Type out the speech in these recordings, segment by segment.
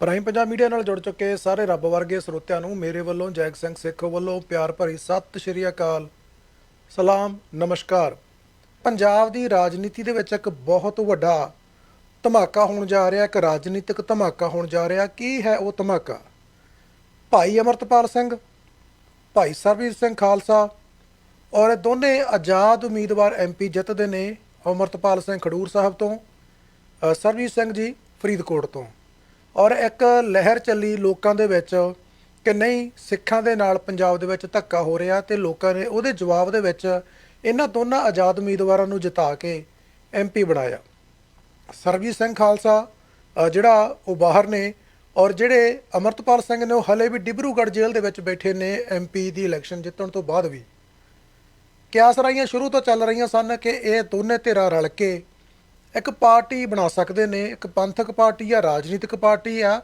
Prime Punjab media ਨਾਲ ਜੁੜ ਚੁੱਕੇ ਸਾਰੇ ਰੱਬ ਵਰਗੇ ਸਰੋਤਿਆਂ ਨੂੰ ਮੇਰੇ ਵੱਲੋਂ ਜੈਗ ਸਿੰਘ ਸਿੱਖ ਵੱਲੋਂ ਪਿਆਰ ਭਰੀ ਸਤਿ ਸ਼੍ਰੀ ਅਕਾਲ। ਸਲਾਮ ਨਮਸਕਾਰ। ਪੰਜਾਬ ਦੀ ਰਾਜਨੀਤੀ ਦੇ ਵਿੱਚ ਇੱਕ ਬਹੁਤ ਵੱਡਾ ਧਮਾਕਾ ਹੋਣ ਜਾ ਰਿਹਾ ਇੱਕ ਰਾਜਨੀਤਿਕ ਧਮਾਕਾ ਹੋਣ ਜਾ ਰਿਹਾ। ਕੀ ਹੈ ਉਹ ਧਮਾਕਾ? ਭਾਈ ਅਮਰਤਪਾਲ ਸਿੰਘ ਭਾਈ ਸਰਬੀਰ ਸਿੰਘ ਖਾਲਸਾ ਔਰ ਇਹ ਦੋਨੇ ਆਜ਼ਾਦ ਉਮੀਦਵਾਰ ਐਮਪੀ ਜਿੱਤਦੇ ਨੇ ਅਮਰਤਪਾਲ ਸਿੰਘ ਖਡੂਰ ਸਾਹਿਬ ਤੋਂ ਅ, ਸਰਬਜੀਤ ਸਿੰਘ ਜੀ ਫਰੀਦਕੋਟ ਤੋਂ। ਔਰ ਇੱਕ ਲਹਿਰ ਚੱਲੀ ਲੋਕਾਂ ਦੇ ਵਿੱਚ ਕਿ ਨਹੀਂ, ਸਿੱਖਾਂ ਦੇ ਨਾਲ ਪੰਜਾਬ ਦੇ ਵਿੱਚ ਧੱਕਾ ਹੋ ਰਿਹਾ ਤੇ ਲੋਕਾਂ ਨੇ ਉਹਦੇ ਜਵਾਬ ਦੇ ਵਿੱਚ ਇਹਨਾਂ ਦੋਨਾਂ ਆਜ਼ਾਦ ਉਮੀਦਵਾਰਾਂ ਨੂੰ ਜਿਤਾ ਕੇ ਐਮਪੀ ਬਣਾਇਆ। ਸਰਬਜੀਤ ਸਿੰਘ ਖਾਲਸਾ ਜਿਹੜਾ ਉਹ ਬਾਹਰ ਨੇ ਔਰ ਜਿਹੜੇ ਅਮਰਤਪਾਲ ਸਿੰਘ ਨੇ ਉਹ ਹਲੇ ਵੀ ਡਿਬਰੂਗੜ੍ਹ ਜੇਲ੍ਹ ਦੇ ਵਿੱਚ ਬੈਠੇ ਨੇ ਐਮਪੀ ਦੀ ਇਲੈਕਸ਼ਨ ਜਿੱਤਣ ਤੋਂ ਬਾਅਦ ਵੀ। ਕਿਆਸ ਰਾਈਆਂ ਸ਼ੁਰੂ ਤੋਂ ਚੱਲ ਰਹੀਆਂ ਸਨ ਕਿ ਇਹ ਦੋਨੇ ਧਿਰਾਂ ਰਲ ਕੇ ਇੱਕ ਪਾਰਟੀ ਬਣਾ ਸਕਦੇ ਨੇ, ਇੱਕ ਪੰਥਕ ਪਾਰਟੀ ਆ ਰਾਜਨੀਤਿਕ ਪਾਰਟੀ ਆ।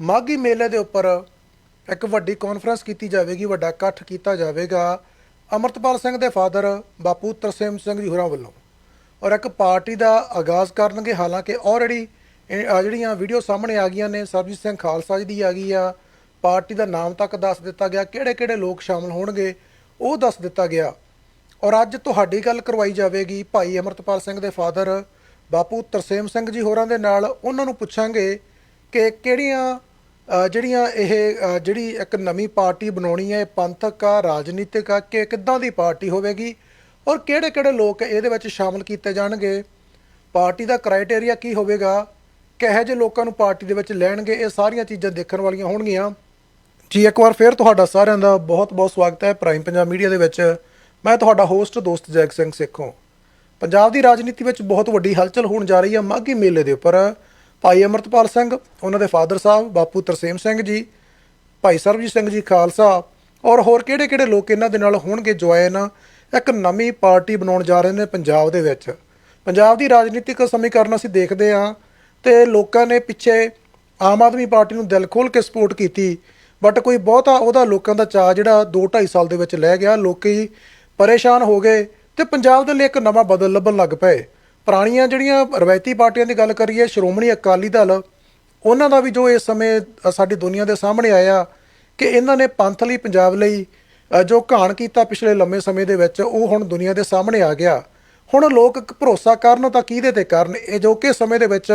ਮਾਘੀ ਮੇਲੇ ਦੇ ਉੱਪਰ ਇੱਕ ਵੱਡੀ ਕਾਨਫਰੰਸ ਕੀਤੀ ਜਾਵੇਗੀ, ਵੱਡਾ ਇਕੱਠ ਕੀਤਾ ਜਾਵੇਗਾ। ਅਮਰਤਪਾਲ ਸਿੰਘ ਦੇ ਫਾਦਰ ਬਾਪੂ ਤਰਸੇਮ ਸਿੰਘ ਜੀ ਹੋਰਾਂ ਵੱਲੋਂ। ਔਰ ਇੱਕ ਪਾਰਟੀ ਦਾ ਆਗਾਜ਼ ਕਰਨਗੇ, ਹਾਲਾਂਕਿ ਆਲਰੇਡੀ ਜਿਹੜੀਆਂ ਵੀਡੀਓ ਸਾਹਮਣੇ ਆ ਗਈਆਂ ਨੇ, ਸਰਬਜੀਤ ਸਿੰਘ ਖਾਲਸਾ ਜੀ ਦੀ ਆ ਗਈ ਆ। ਪਾਰਟੀ ਦਾ ਨਾਮ ਤੱਕ ਦੱਸ ਦਿੱਤਾ ਗਿਆ ਕਿਹੜੇ ਕਿਹੜੇ ਲੋਕ ਸ਼ਾਮਲ ਹੋਣਗੇ, ਉਹ ਦੱਸ ਦਿੱਤਾ ਗਿਆ। ਔਰ ਅੱਜ ਤੁਹਾਡੀ ਗੱਲ ਕਰਵਾਈ ਜਾਵੇਗੀ, ਭਾਈ ਅਮਰਤਪਾਲ ਸਿੰਘ ਦੇ ਫਾਦਰ ਬਾਪੂ ਤਰਸੇਮ ਸਿੰਘ ਜੀ ਹੋਰਾਂ ਦੇ ਨਾਲ ਉਹਨਾਂ ਨੂੰ ਪੁੱਛਾਂਗੇ ਕਿ ਕਿਹੜੀਆਂ ਜਿਹੜੀਆਂ ਇਹ ਜਿਹੜੀ ਇੱਕ ਨਵੀਂ ਪਾਰਟੀ ਬਣਾਉਣੀ ਹੈ ਪੰਥਕ ਆ, ਰਾਜਨੀਤਿਕ ਆ, ਕਿ ਕਿੱਦਾਂ ਦੀ ਪਾਰਟੀ ਹੋਵੇਗੀ ਔਰ ਕਿਹੜੇ ਕਿਹੜੇ ਲੋਕ ਇਹਦੇ ਵਿੱਚ ਸ਼ਾਮਲ ਕੀਤੇ ਜਾਣਗੇ? ਪਾਰਟੀ ਦਾ ਕ੍ਰਾਈਟੇਰੀਆ ਕੀ ਹੋਵੇਗਾ? ਕਿਹੋ ਜਿਹੇ ਲੋਕਾਂ ਨੂੰ ਪਾਰਟੀ ਦੇ ਵਿੱਚ ਲੈਣਗੇ? ਇਹ ਸਾਰੀਆਂ ਚੀਜ਼ਾਂ ਦੇਖਣ ਵਾਲੀਆਂ ਹੋਣਗੀਆਂ। ਜੀ, ਇੱਕ ਵਾਰ ਫੇਰ ਤੁਹਾਡਾ ਸਾਰਿਆਂ ਦਾ ਬਹੁਤ-ਬਹੁਤ ਸਵਾਗਤ ਹੈ ਪ੍ਰਾਈਮ ਪੰਜਾਬ ਮੀਡੀਆ ਦੇ ਵਿੱਚ। ਮੈਂ ਤੁਹਾਡਾ ਹੋਸਟ ਦੋਸਤ ਜੈਕ ਸਿੰਘ ਸੇਖੋਂ। ਪੰਜਾਬ ਦੀ ਰਾਜਨੀਤੀ ਵਿੱਚ ਬਹੁਤ ਵੱਡੀ ਹਲਚਲ ਹੋਣ ਜਾ ਰਹੀ ਹੈ ਮਾਘੀ ਮੇਲੇ ਦੇ ਉੱਪਰ। ਭਾਈ ਅਮਰਤਪਾਲ ਸਿੰਘ, ਉਹਨਾਂ ਦੇ ਫਾਦਰ ਸਾਹਿਬ, ਬਾਪੂ ਤਰਸੇਮ ਸਿੰਘ ਜੀ, ਭਾਈ ਸਰਬਜੀਤ ਸਿੰਘ ਜੀ ਖਾਲਸਾ ਔਰ ਹੋਰ ਕਿਹੜੇ-ਕਿਹੜੇ ਲੋਕ ਇਹਨਾਂ ਦੇ ਨਾਲ ਹੋਣਗੇ ਜੁਆਇਨ? ਇੱਕ ਨਵੀਂ ਪਾਰਟੀ ਬਣਾਉਣ ਜਾ ਰਹੇ ਨੇ ਪੰਜਾਬ ਦੇ ਵਿੱਚ। ਪੰਜਾਬ ਦੀ ਰਾਜਨੀਤਿਕ ਸਮੀਕਰਨ ਅਸੀਂ ਦੇਖਦੇ ਹਾਂ ਤੇ ਲੋਕਾਂ ਨੇ ਪਿੱਛੇ ਆਮ ਆਦਮੀ ਪਾਰਟੀ ਨੂੰ ਦਿਲ ਖੋਲ ਕੇ ਸਪੋਰਟ ਕੀਤੀ। ਬਟ ਕੋਈ ਬਹੁਤਾ ਉਹਦਾ ਲੋਕਾਂ ਦਾ ਚਾਅ ਜਿਹੜਾ 2 2.5 ਸਾਲ ਦੇ ਵਿੱਚ ਲੈ ਗਿਆ, ਲੋਕੀ ਪਰੇਸ਼ਾਨ ਹੋ ਗਏ। ਤੇ ਪੰਜਾਬ ਦੇ ਲਈ ਇੱਕ ਨਵਾਂ ਬਦਲ ਲੱਭਣ ਲੱਗ ਪਏ। ਪੁਰਾਣੀਆਂ ਜਿਹੜੀਆਂ ਰਵਾਇਤੀ ਪਾਰਟੀਆਂ ਦੀ ਗੱਲ ਕਰੀਏ, ਸ਼੍ਰੋਮਣੀ ਅਕਾਲੀ ਦਲ, ਉਹਨਾਂ ਦਾ ਵੀ ਜੋ ਇਸ ਸਮੇਂ ਸਾਡੀ ਦੁਨੀਆ ਦੇ ਸਾਹਮਣੇ ਆਇਆ ਕਿ ਇਹਨਾਂ ਨੇ ਪੰਥ ਲਈ, ਪੰਜਾਬ ਲਈ ਜੋ ਘਾਣ ਕੀਤਾ ਪਿਛਲੇ ਲੰਮੇ ਸਮੇਂ ਦੇ ਵਿੱਚ, ਉਹ ਹੁਣ ਦੁਨੀਆ ਦੇ ਸਾਹਮਣੇ ਆ ਗਿਆ। ਹੁਣ ਲੋਕ ਭਰੋਸਾ ਕਰਨ ਤਾਂ ਕਿਹਦੇ ਤੇ ਕਰਨ? ਇਹ ਜੋ ਕਿ ਸਮੇਂ ਦੇ ਵਿੱਚ,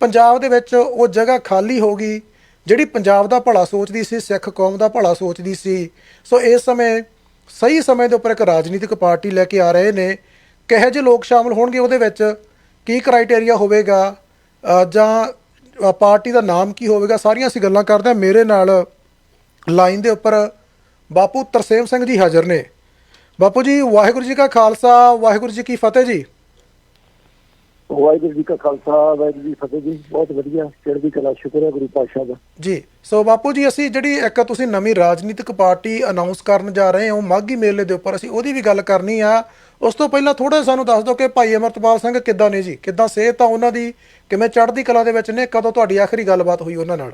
ਪੰਜਾਬ ਦੇ ਵਿੱਚ ਉਹ ਜਗ੍ਹਾ ਖਾਲੀ ਹੋ ਗਈ, ਜਿਹੜੀ ਪੰਜਾਬ ਦਾ ਭਲਾ ਸੋਚਦੀ ਸੀ, ਸਿੱਖ ਕੌਮ ਦਾ ਭਲਾ ਸੋਚਦੀ ਸੀ। ਸੋ ਇਸ ਸਮੇਂ ਸਹੀ ਸਮੇਂ ਦੇ ਉੱਪਰ ਇੱਕ ਰਾਜਨੀਤਿਕ ਪਾਰਟੀ ਲੈ ਕੇ ਆ ਰਹੇ ਨੇ। ਕਿਹੋ ਜਿਹੇ ਲੋਕ ਸ਼ਾਮਲ ਹੋਣਗੇ ਉਹਦੇ ਵਿੱਚ? ਕੀ ਕ੍ਰਾਈਟੇਰੀਆ ਹੋਵੇਗਾ? ਜਾਂ ਪਾਰਟੀ ਦਾ ਨਾਮ ਕੀ ਹੋਵੇਗਾ? ਸਾਰੀਆਂ ਅਸੀਂ ਗੱਲਾਂ ਕਰਦੇ ਹਾਂ। ਮੇਰੇ ਨਾਲ ਲਾਈਨ ਦੇ ਉੱਪਰ ਬਾਪੂ ਤਰਸੇਮ ਸਿੰਘ ਜੀ ਹਾਜ਼ਰ ਨੇ। ਬਾਪੂ ਜੀ, ਵਾਹਿਗੁਰੂ ਜੀ ਕਾ ਖਾਲਸਾ, ਵਾਹਿਗੁਰੂ ਜੀ ਕੀ ਫਤਿਹ ਜੀ। ਵਾਹਿਗੁਰੂ ਜੀ ਕਾ ਖਾਲਸਾ, ਵਾਹਿਗੁਰੂ ਜੀ ਫਤਿਹ ਜੀ। ਬਹੁਤ ਵਧੀਆ, ਚੜ੍ਹਦੀ ਕਲਾ, ਸ਼ੁਕਰ ਹੈ ਗੁਰੂ ਪਾਤਸ਼ਾਹ ਦਾ। ਜੀ, ਸੋ ਬਾਪੂ ਜੀ, ਅਸੀਂ ਜਿਹੜੀ ਇੱਕ ਤੁਸੀਂ ਨਵੀਂ ਰਾਜਨੀਤਿਕ ਪਾਰਟੀ ਅਨਾਉਂਸ ਕਰਨ ਜਾ ਰਹੇ ਹੋ ਉਹ ਮਾਘੀ ਮੇਲੇ ਦੇ ਉੱਪਰ, ਅਸੀਂ ਉਹਦੀ ਵੀ ਗੱਲ ਕਰਨੀ ਆ। ਉਸ ਤੋਂ ਪਹਿਲਾਂ ਥੋੜਾ ਸਾਨੂੰ ਦੱਸ ਦਿਓ ਕਿ ਭਾਈ ਅਮਰਤਪਾਲ ਸਿੰਘ ਕਿੱਦਾਂ ਨੇ ਜੀ? ਕਿੱਦਾਂ ਸਿਹਤ ਆ ਉਹਨਾਂ ਦੀ? ਕਿਵੇਂ ਚੜ੍ਹਦੀ ਕਲਾ ਦੇ ਵਿੱਚ ਨੇ? ਕਦੋਂ ਤੁਹਾਡੀ ਆਖਰੀ ਗੱਲਬਾਤ ਹੋਈ ਉਹਨਾਂ ਨਾਲ?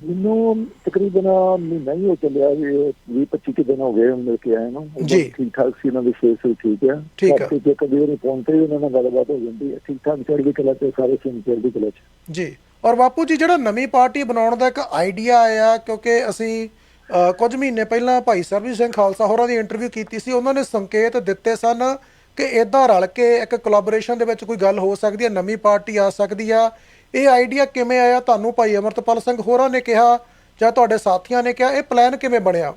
ਮੈਨੂੰ ਤਕਰੀਬਨ ਮਹੀਨਾ ਹੀ ਹੋ ਚੱਲਿਆ ਵੀ 20 25 ਕੁ ਦਿਨ ਹੋ ਗਏ ਮਿਲ ਕੇ ਆਏ ਨੂੰ। ਠੀਕ ਠਾਕ ਸੀ ਉਹਨਾਂ ਦੀ ਸਿਹਤ ਵੀ ਠੀਕ ਹੈ ਠੀਕ ਜੇ ਕਦੇ ਉਹਨੇ ਫੋਨ ਤੇ ਵੀ ਉਹਨਾਂ ਨਾਲ ਗੱਲਬਾਤ ਹੋ ਜਾਂਦੀ ਹੈ ਠੀਕ ਠਾਕ ਚੜ੍ਹਦੀ ਕਲਾ ਤੇ ਸਾਰੇ ਸਿੰਘ ਚੜ੍ਹਦੀ ਕਲਾ ਚ। ਜੀ। ਔਰ ਬਾਪੂ ਜੀ ਜਿਹੜਾ ਨਵੀਂ ਪਾਰਟੀ ਬਣਾਉਣ ਦਾ ਇੱਕ ਆਈਡੀਆ ਆਇਆ ਕਿਉਂਕਿ ਅਸੀਂ ਕੁਝ ਮਹੀਨੇ ਪਹਿਲਾਂ ਭਾਈ ਸਰਬਜੀਤ ਸਿੰਘ ਖਾਲਸਾ ਹੋਰਾਂ ਦੀ ਇੰਟਰਵਿਊ ਕੀਤੀ ਸੀ ਉਹਨਾਂ ਨੇ ਸੰਕੇਤ ਦਿੱਤੇ ਸਨ ਕਿ ਇਦਾਂ ਰਲ ਕੇ ਇੱਕ ਕੋਲੈਬੋਰੇਸ਼ਨ ਦੇ ਵਿੱਚ ਕੋਈ ਗੱਲ ਹੋ ਸਕਦੀ ਹੈ ਨਵੀਂ ਪਾਰਟੀ ਆ ਸਕਦੀ ਆ। ਇਹ ਆਈਡੀਆ ਕਿਵੇਂ ਆਇਆ? ਤੁਹਾਨੂੰ ਭਾਈ ਅਮਰਤਪਾਲ ਸਿੰਘ ਹੋਰਾਂ ਨੇ ਕਿਹਾ ਜਾਂ ਤੁਹਾਡੇ ਸਾਥੀਆਂ ਨੇ ਕਿਹਾ? ਇਹ ਪਲਾਨ ਕਿਵੇਂ ਬਣਿਆ?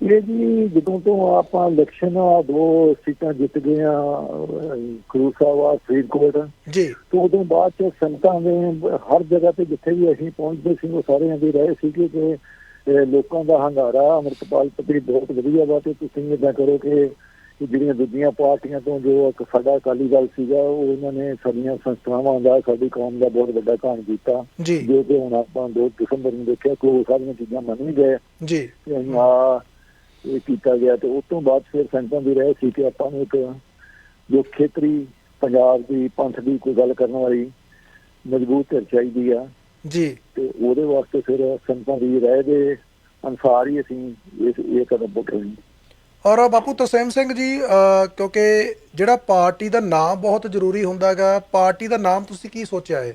ਇਹ ਜੀ ਜਦੋਂ ਤੋਂ ਆਪਾਂ ਇਲੈਕਸ਼ਨ ਆ ਦੋ ਸੀਟਾਂ ਜਿੱਤ ਗਏ ਆ ਆ ਫਰੀਦਕੋਟ। ਜੀ। ਤੋਂ ਉਦੋਂ ਬਾਅਦ ਚ ਸੰਤਾਂ ਦੇ ਹਰ ਜਗ੍ਹਾ ਤੇ ਜਿੱਥੇ ਵੀ ਅਸੀਂ ਪਹੁੰਚਦੇ ਸੀ ਉਹ ਸਾਰੇ ਆਂਦੇ ਰਹੇ ਸੀਗੇ ਕਿ ਲੋਕਾਂ ਦਾ ਹੰਗਾਰਾ ਅਮਰਤਪਾਲ ਪਤੀ ਬਹੁਤ ਵਧੀਆ ਵਾ ਤੇ ਤੁਸੀਂ ਇਦਾਂ ਕਰੋ ਕਿ ਜਿਹੜੀਆਂ ਦੂਜੀਆਂ ਪਾਰਟੀਆਂ ਤੋਂ ਜੋ ਇੱਕ ਸਾਡਾ ਅਕਾਲੀ ਦਲ ਸੀਗਾ ਉਹ ਉਹਨਾਂ ਨੇ ਸਾਡੀਆਂ ਸੰਸਥਾਵਾਂ ਦਾ ਸਾਡੀ ਕੌਮ ਦਾ ਬਹੁਤ ਵੱਡਾ ਕਾਣ ਕੀਤਾ। ਜੀ। ਕਿ ਹੁਣ ਆਪਾਂ 2 ਦਸੰਬਰ ਨੂੰ ਦੇਖਿਆ ਕਿ ਉਹ ਸਾਰੀਆਂ ਚੀਜ਼ਾਂ ਮੰਨ ਵੀ ਗਏ। ਜੀ। ਆ ਇਹ ਕੀਤਾ ਗਿਆ ਤੇ ਉਸ ਤੋਂ ਬਾਅਦ ਫਿਰ ਸੰਤਾਂ ਦੀ ਰਹਿ ਸੀ ਕਿ ਆਪਾਂ ਨੂੰ ਇੱਕ ਜੋ ਖੇਤਰੀ ਪੰਜਾਬ ਦੀ ਪੰਥ ਦੀ ਕੋਈ ਗੱਲ ਕਰਨ ਵਾਲੀ ਮਜ਼ਬੂਤ ਧਿਰ ਚਾਹੀਦੀ ਆ। ਜੀ। ਤੇ ਉਹਦੇ ਵਾਸਤੇ ਫਿਰ ਸੰਤਾਂ ਦੀ ਰਹਿ ਦੇ ਅਨਸਾਰ ਹੀ ਅਸੀਂ ਇਹ ਕਦਮ ਪੁੱਟ ਰਹੇ ਹਾਂ ਔਰ ਬਾਪੂ ਤਰਸੇਮ ਸਿੰਘ ਜੀ ਕਿਉਂਕਿ ਜਿਹੜਾ ਪਾਰਟੀ ਦਾ ਨਾਮ ਬਹੁਤ ਜ਼ਰੂਰੀ ਹੁੰਦਾ ਹੈਗਾ ਪਾਰਟੀ ਦਾ ਨਾਮ ਤੁਸੀਂ ਕੀ ਸੋਚਿਆ ਹੈ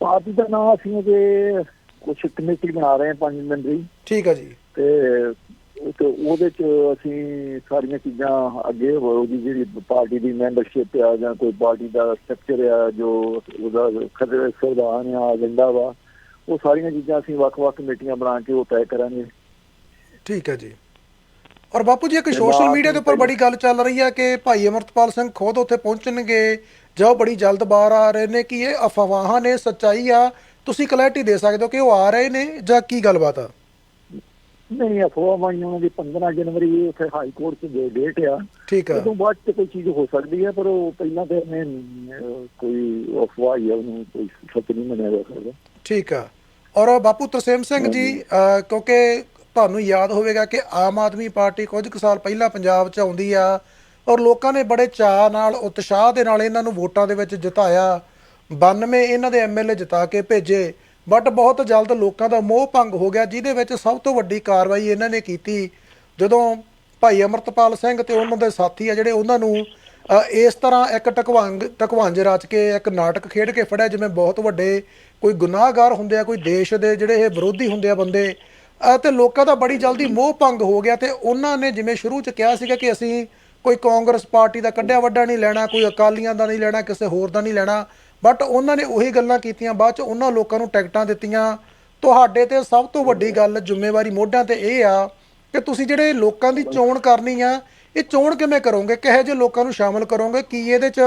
ਪਾਰਟੀ ਦਾ ਨਾਮ ਅਸੀਂ ਅਜੇ ਕੁਝ ਕਮੇਟੀ ਬਣਾ ਰਹੇ ਹਾਂ ਪੰਜ ਮੈਂਬਰੀ ਠੀਕ ਹੈ ਜੀ। ਤੇ ਉਹ ਤੇ ਉਹਦੇ ਚ ਅਸੀਂ ਸਾਰੀਆਂ ਚੀਜ਼ਾਂ ਅੱਗੇ ਹੋਊਗੀ ਜਿਹੜੀ ਪਾਰਟੀ ਦੀ ਮੈਂਬਰਸ਼ਿਪ ਆ ਜਾਂ ਕੋਈ ਪਾਰਟੀ ਦਾ ਸਟਰਕਚਰ ਆ ਜੋ ਉਹਦਾ ਖਦਰ ਸੰਵਿਧਾਨ ਆ ਏਜੰਡਾ ਵਾ ਉਹ ਸਾਰੀਆਂ ਚੀਜ਼ਾਂ ਅਸੀਂ ਵੱਖ-ਵੱਖ ਕਮੇਟੀਆਂ ਬਣਾ ਕੇ ਉਹ ਤੈਅ ਕਰਾਂਗੇ। ਠੀਕ ਹੈ ਜੀ। ਔਰ ਬਾਪੂ ਜੀ ਇੱਕ ਤੇ ਸੋਸ਼ਲ ਮੀਡੀਆ ਦੇ ਉੱਪਰ ਬੜੀ ਗੱਲ ਚੱਲ ਰਹੀ ਹੈ ਕਿ ਭਾਈ ਅਮਰਤਪਾਲ ਸਿੰਘ ਖੁਦ ਉੱਥੇ ਪਹੁੰਚਣਗੇ। ਜਾਂ ਬੜੀ ਜਲਦ ਬਾਹਰ ਆ ਰਹੇ ਨੇ ਕਿ ਇਹ ਅਫਵਾਹਾਂ ਨੇ ਸੱਚਾਈ ਆ। ਤੁਸੀਂ ਕਲੈਰਿਟੀ ਦੇ ਸਕਦੇ ਹੋ ਕਿ ਉਹ ਆ ਰਹੇ ਨੇ ਜਾਂ ਕੀ ਗੱਲਬਾਤ ਆ? ਨਹੀਂ ਅਫਵਾਹਾਂ ਉਹਨਾਂ ਦੀ 15 ਜਨਵਰੀ ਉੱਥੇ ਹਾਈ ਕੋਰਟ 'ਚ ਦੇ ਡੇਟ ਆ। ਠੀਕ ਆ। ਉਦੋਂ ਬਾਅਦ 'ਚ ਕੋਈ ਚੀਜ਼ ਹੋ ਸਕਦੀ ਹੈ ਪਰ ਉਹ ਪਹਿਲਾਂ ਤੇ ਮੈਂ ਕੋਈ ਅਫਵਾਹ ਆ ਉਹਨੂੰ ਕੋਈ ਸੱਚ ਨਹੀਂ ਮੰਨਿਆ ਜਾ ਸਕਦਾ। ਠੀਕ ਆ। ਔਰ ਬਾਪੂ ਤਰਸੇਮ ਸਿੰਘ ਜੀ ਕਿਉਂਕਿ ਤੁਹਾਨੂੰ ਯਾਦ ਹੋਵੇਗਾ ਕਿ ਆਮ ਆਦਮੀ ਪਾਰਟੀ ਕੁਝ ਕੁ ਸਾਲ ਪਹਿਲਾਂ ਪੰਜਾਬ 'ਚ ਆਉਂਦੀ ਆ ਔਰ ਲੋਕਾਂ ਨੇ ਬੜੇ ਚਾਅ ਨਾਲ, ਉਤਸ਼ਾਹ ਦੇ ਨਾਲ ਇਹਨਾਂ ਨੂੰ ਵੋਟਾਂ ਦੇ ਵਿੱਚ ਜਿਤਾਇਆ। 92 ਇਹਨਾਂ ਦੇ ਐਮਐਲਏ ਜਿਤਾ ਕੇ ਭੇਜੇ। ਬਟ ਬਹੁਤ ਜਲਦ ਲੋਕਾਂ ਦਾ ਮੋਹ ਭੰਗ ਹੋ ਗਿਆ, ਜਿਹਦੇ ਵਿੱਚ ਸਭ ਤੋਂ ਵੱਡੀ ਕਾਰਵਾਈ ਇਹਨਾਂ ਨੇ ਕੀਤੀ। ਜਦੋਂ ਭਾਈ ਅਮਰਤਪਾਲ ਸਿੰਘ ਤੇ ਉਹਨਾਂ ਦੇ ਸਾਥੀ ਆ ਜਿਹੜੇ ਉਹਨਾਂ ਨੂੰ ਇਸ ਤਰ੍ਹਾਂ ਇੱਕ ਟਕਵੰਗ, ਟਕਵੰਜ ਰਚ ਕੇ ਇੱਕ ਨਾਟਕ ਖੇਡ ਕੇ ਫੜਿਆ, ਜਿਵੇਂ ਬਹੁਤ ਵੱਡੇ ਕੋਈ ਗੁਨਾਹਗਾਰ ਹੁੰਦੇ ਆ, ਕੋਈ ਦੇਸ਼ ਦੇ ਜਿਹੜੇ ਇਹ ਵਿਰੋਧੀ ਹੁੰਦੇ ਆ ਬੰਦੇ ਤੇ ਲੋਕਾਂ ਦਾ ਬੜੀ ਜਲਦੀ ਮੋਹ ਭੰਗ ਹੋ ਗਿਆ ਤੇ ਉਹਨਾਂ ਨੇ ਜਿਵੇਂ ਸ਼ੁਰੂ ਚ ਕਿਹਾ ਸੀਗਾ ਕਿ ਅਸੀਂ ਕੋਈ ਕਾਂਗਰਸ ਪਾਰਟੀ ਦਾ ਕੱਢਿਆ ਵੱਡਾ ਨਹੀਂ ਲੈਣਾ, ਕੋਈ ਅਕਾਲੀਆਂ ਦਾ ਨਹੀਂ ਲੈਣਾ, ਕਿਸੇ ਹੋਰ ਦਾ ਨਹੀਂ ਲੈਣਾ। ਬਟ ਉਹਨਾਂ ਨੇ ਉਹੀ ਗੱਲਾਂ ਕੀਤੀਆਂ, ਬਾਅਦ ਚ ਉਹਨਾਂ ਲੋਕਾਂ ਨੂੰ ਟਿਕਟਾਂ ਦਿੱਤੀਆਂ। ਤੁਹਾਡੇ ਤੇ ਸਭ ਤੋਂ ਵੱਡੀ ਗੱਲ ਜ਼ਿੰਮੇਵਾਰੀ ਮੋਢਿਆਂ ਤੇ ਇਹ ਆ ਕਿ ਤੁਸੀਂ ਜਿਹੜੇ ਲੋਕਾਂ ਦੀ ਚੋਣ ਕਰਨੀ ਆ, ਇਹ ਚੋਣ ਕਿਵੇਂ ਕਰੋਗੇ? ਕਿਹੋ ਜਿਹੇ ਲੋਕਾਂ ਨੂੰ ਸ਼ਾਮਲ ਕਰੋਗੇ? ਕੀ ਇਹਦੇ ਚ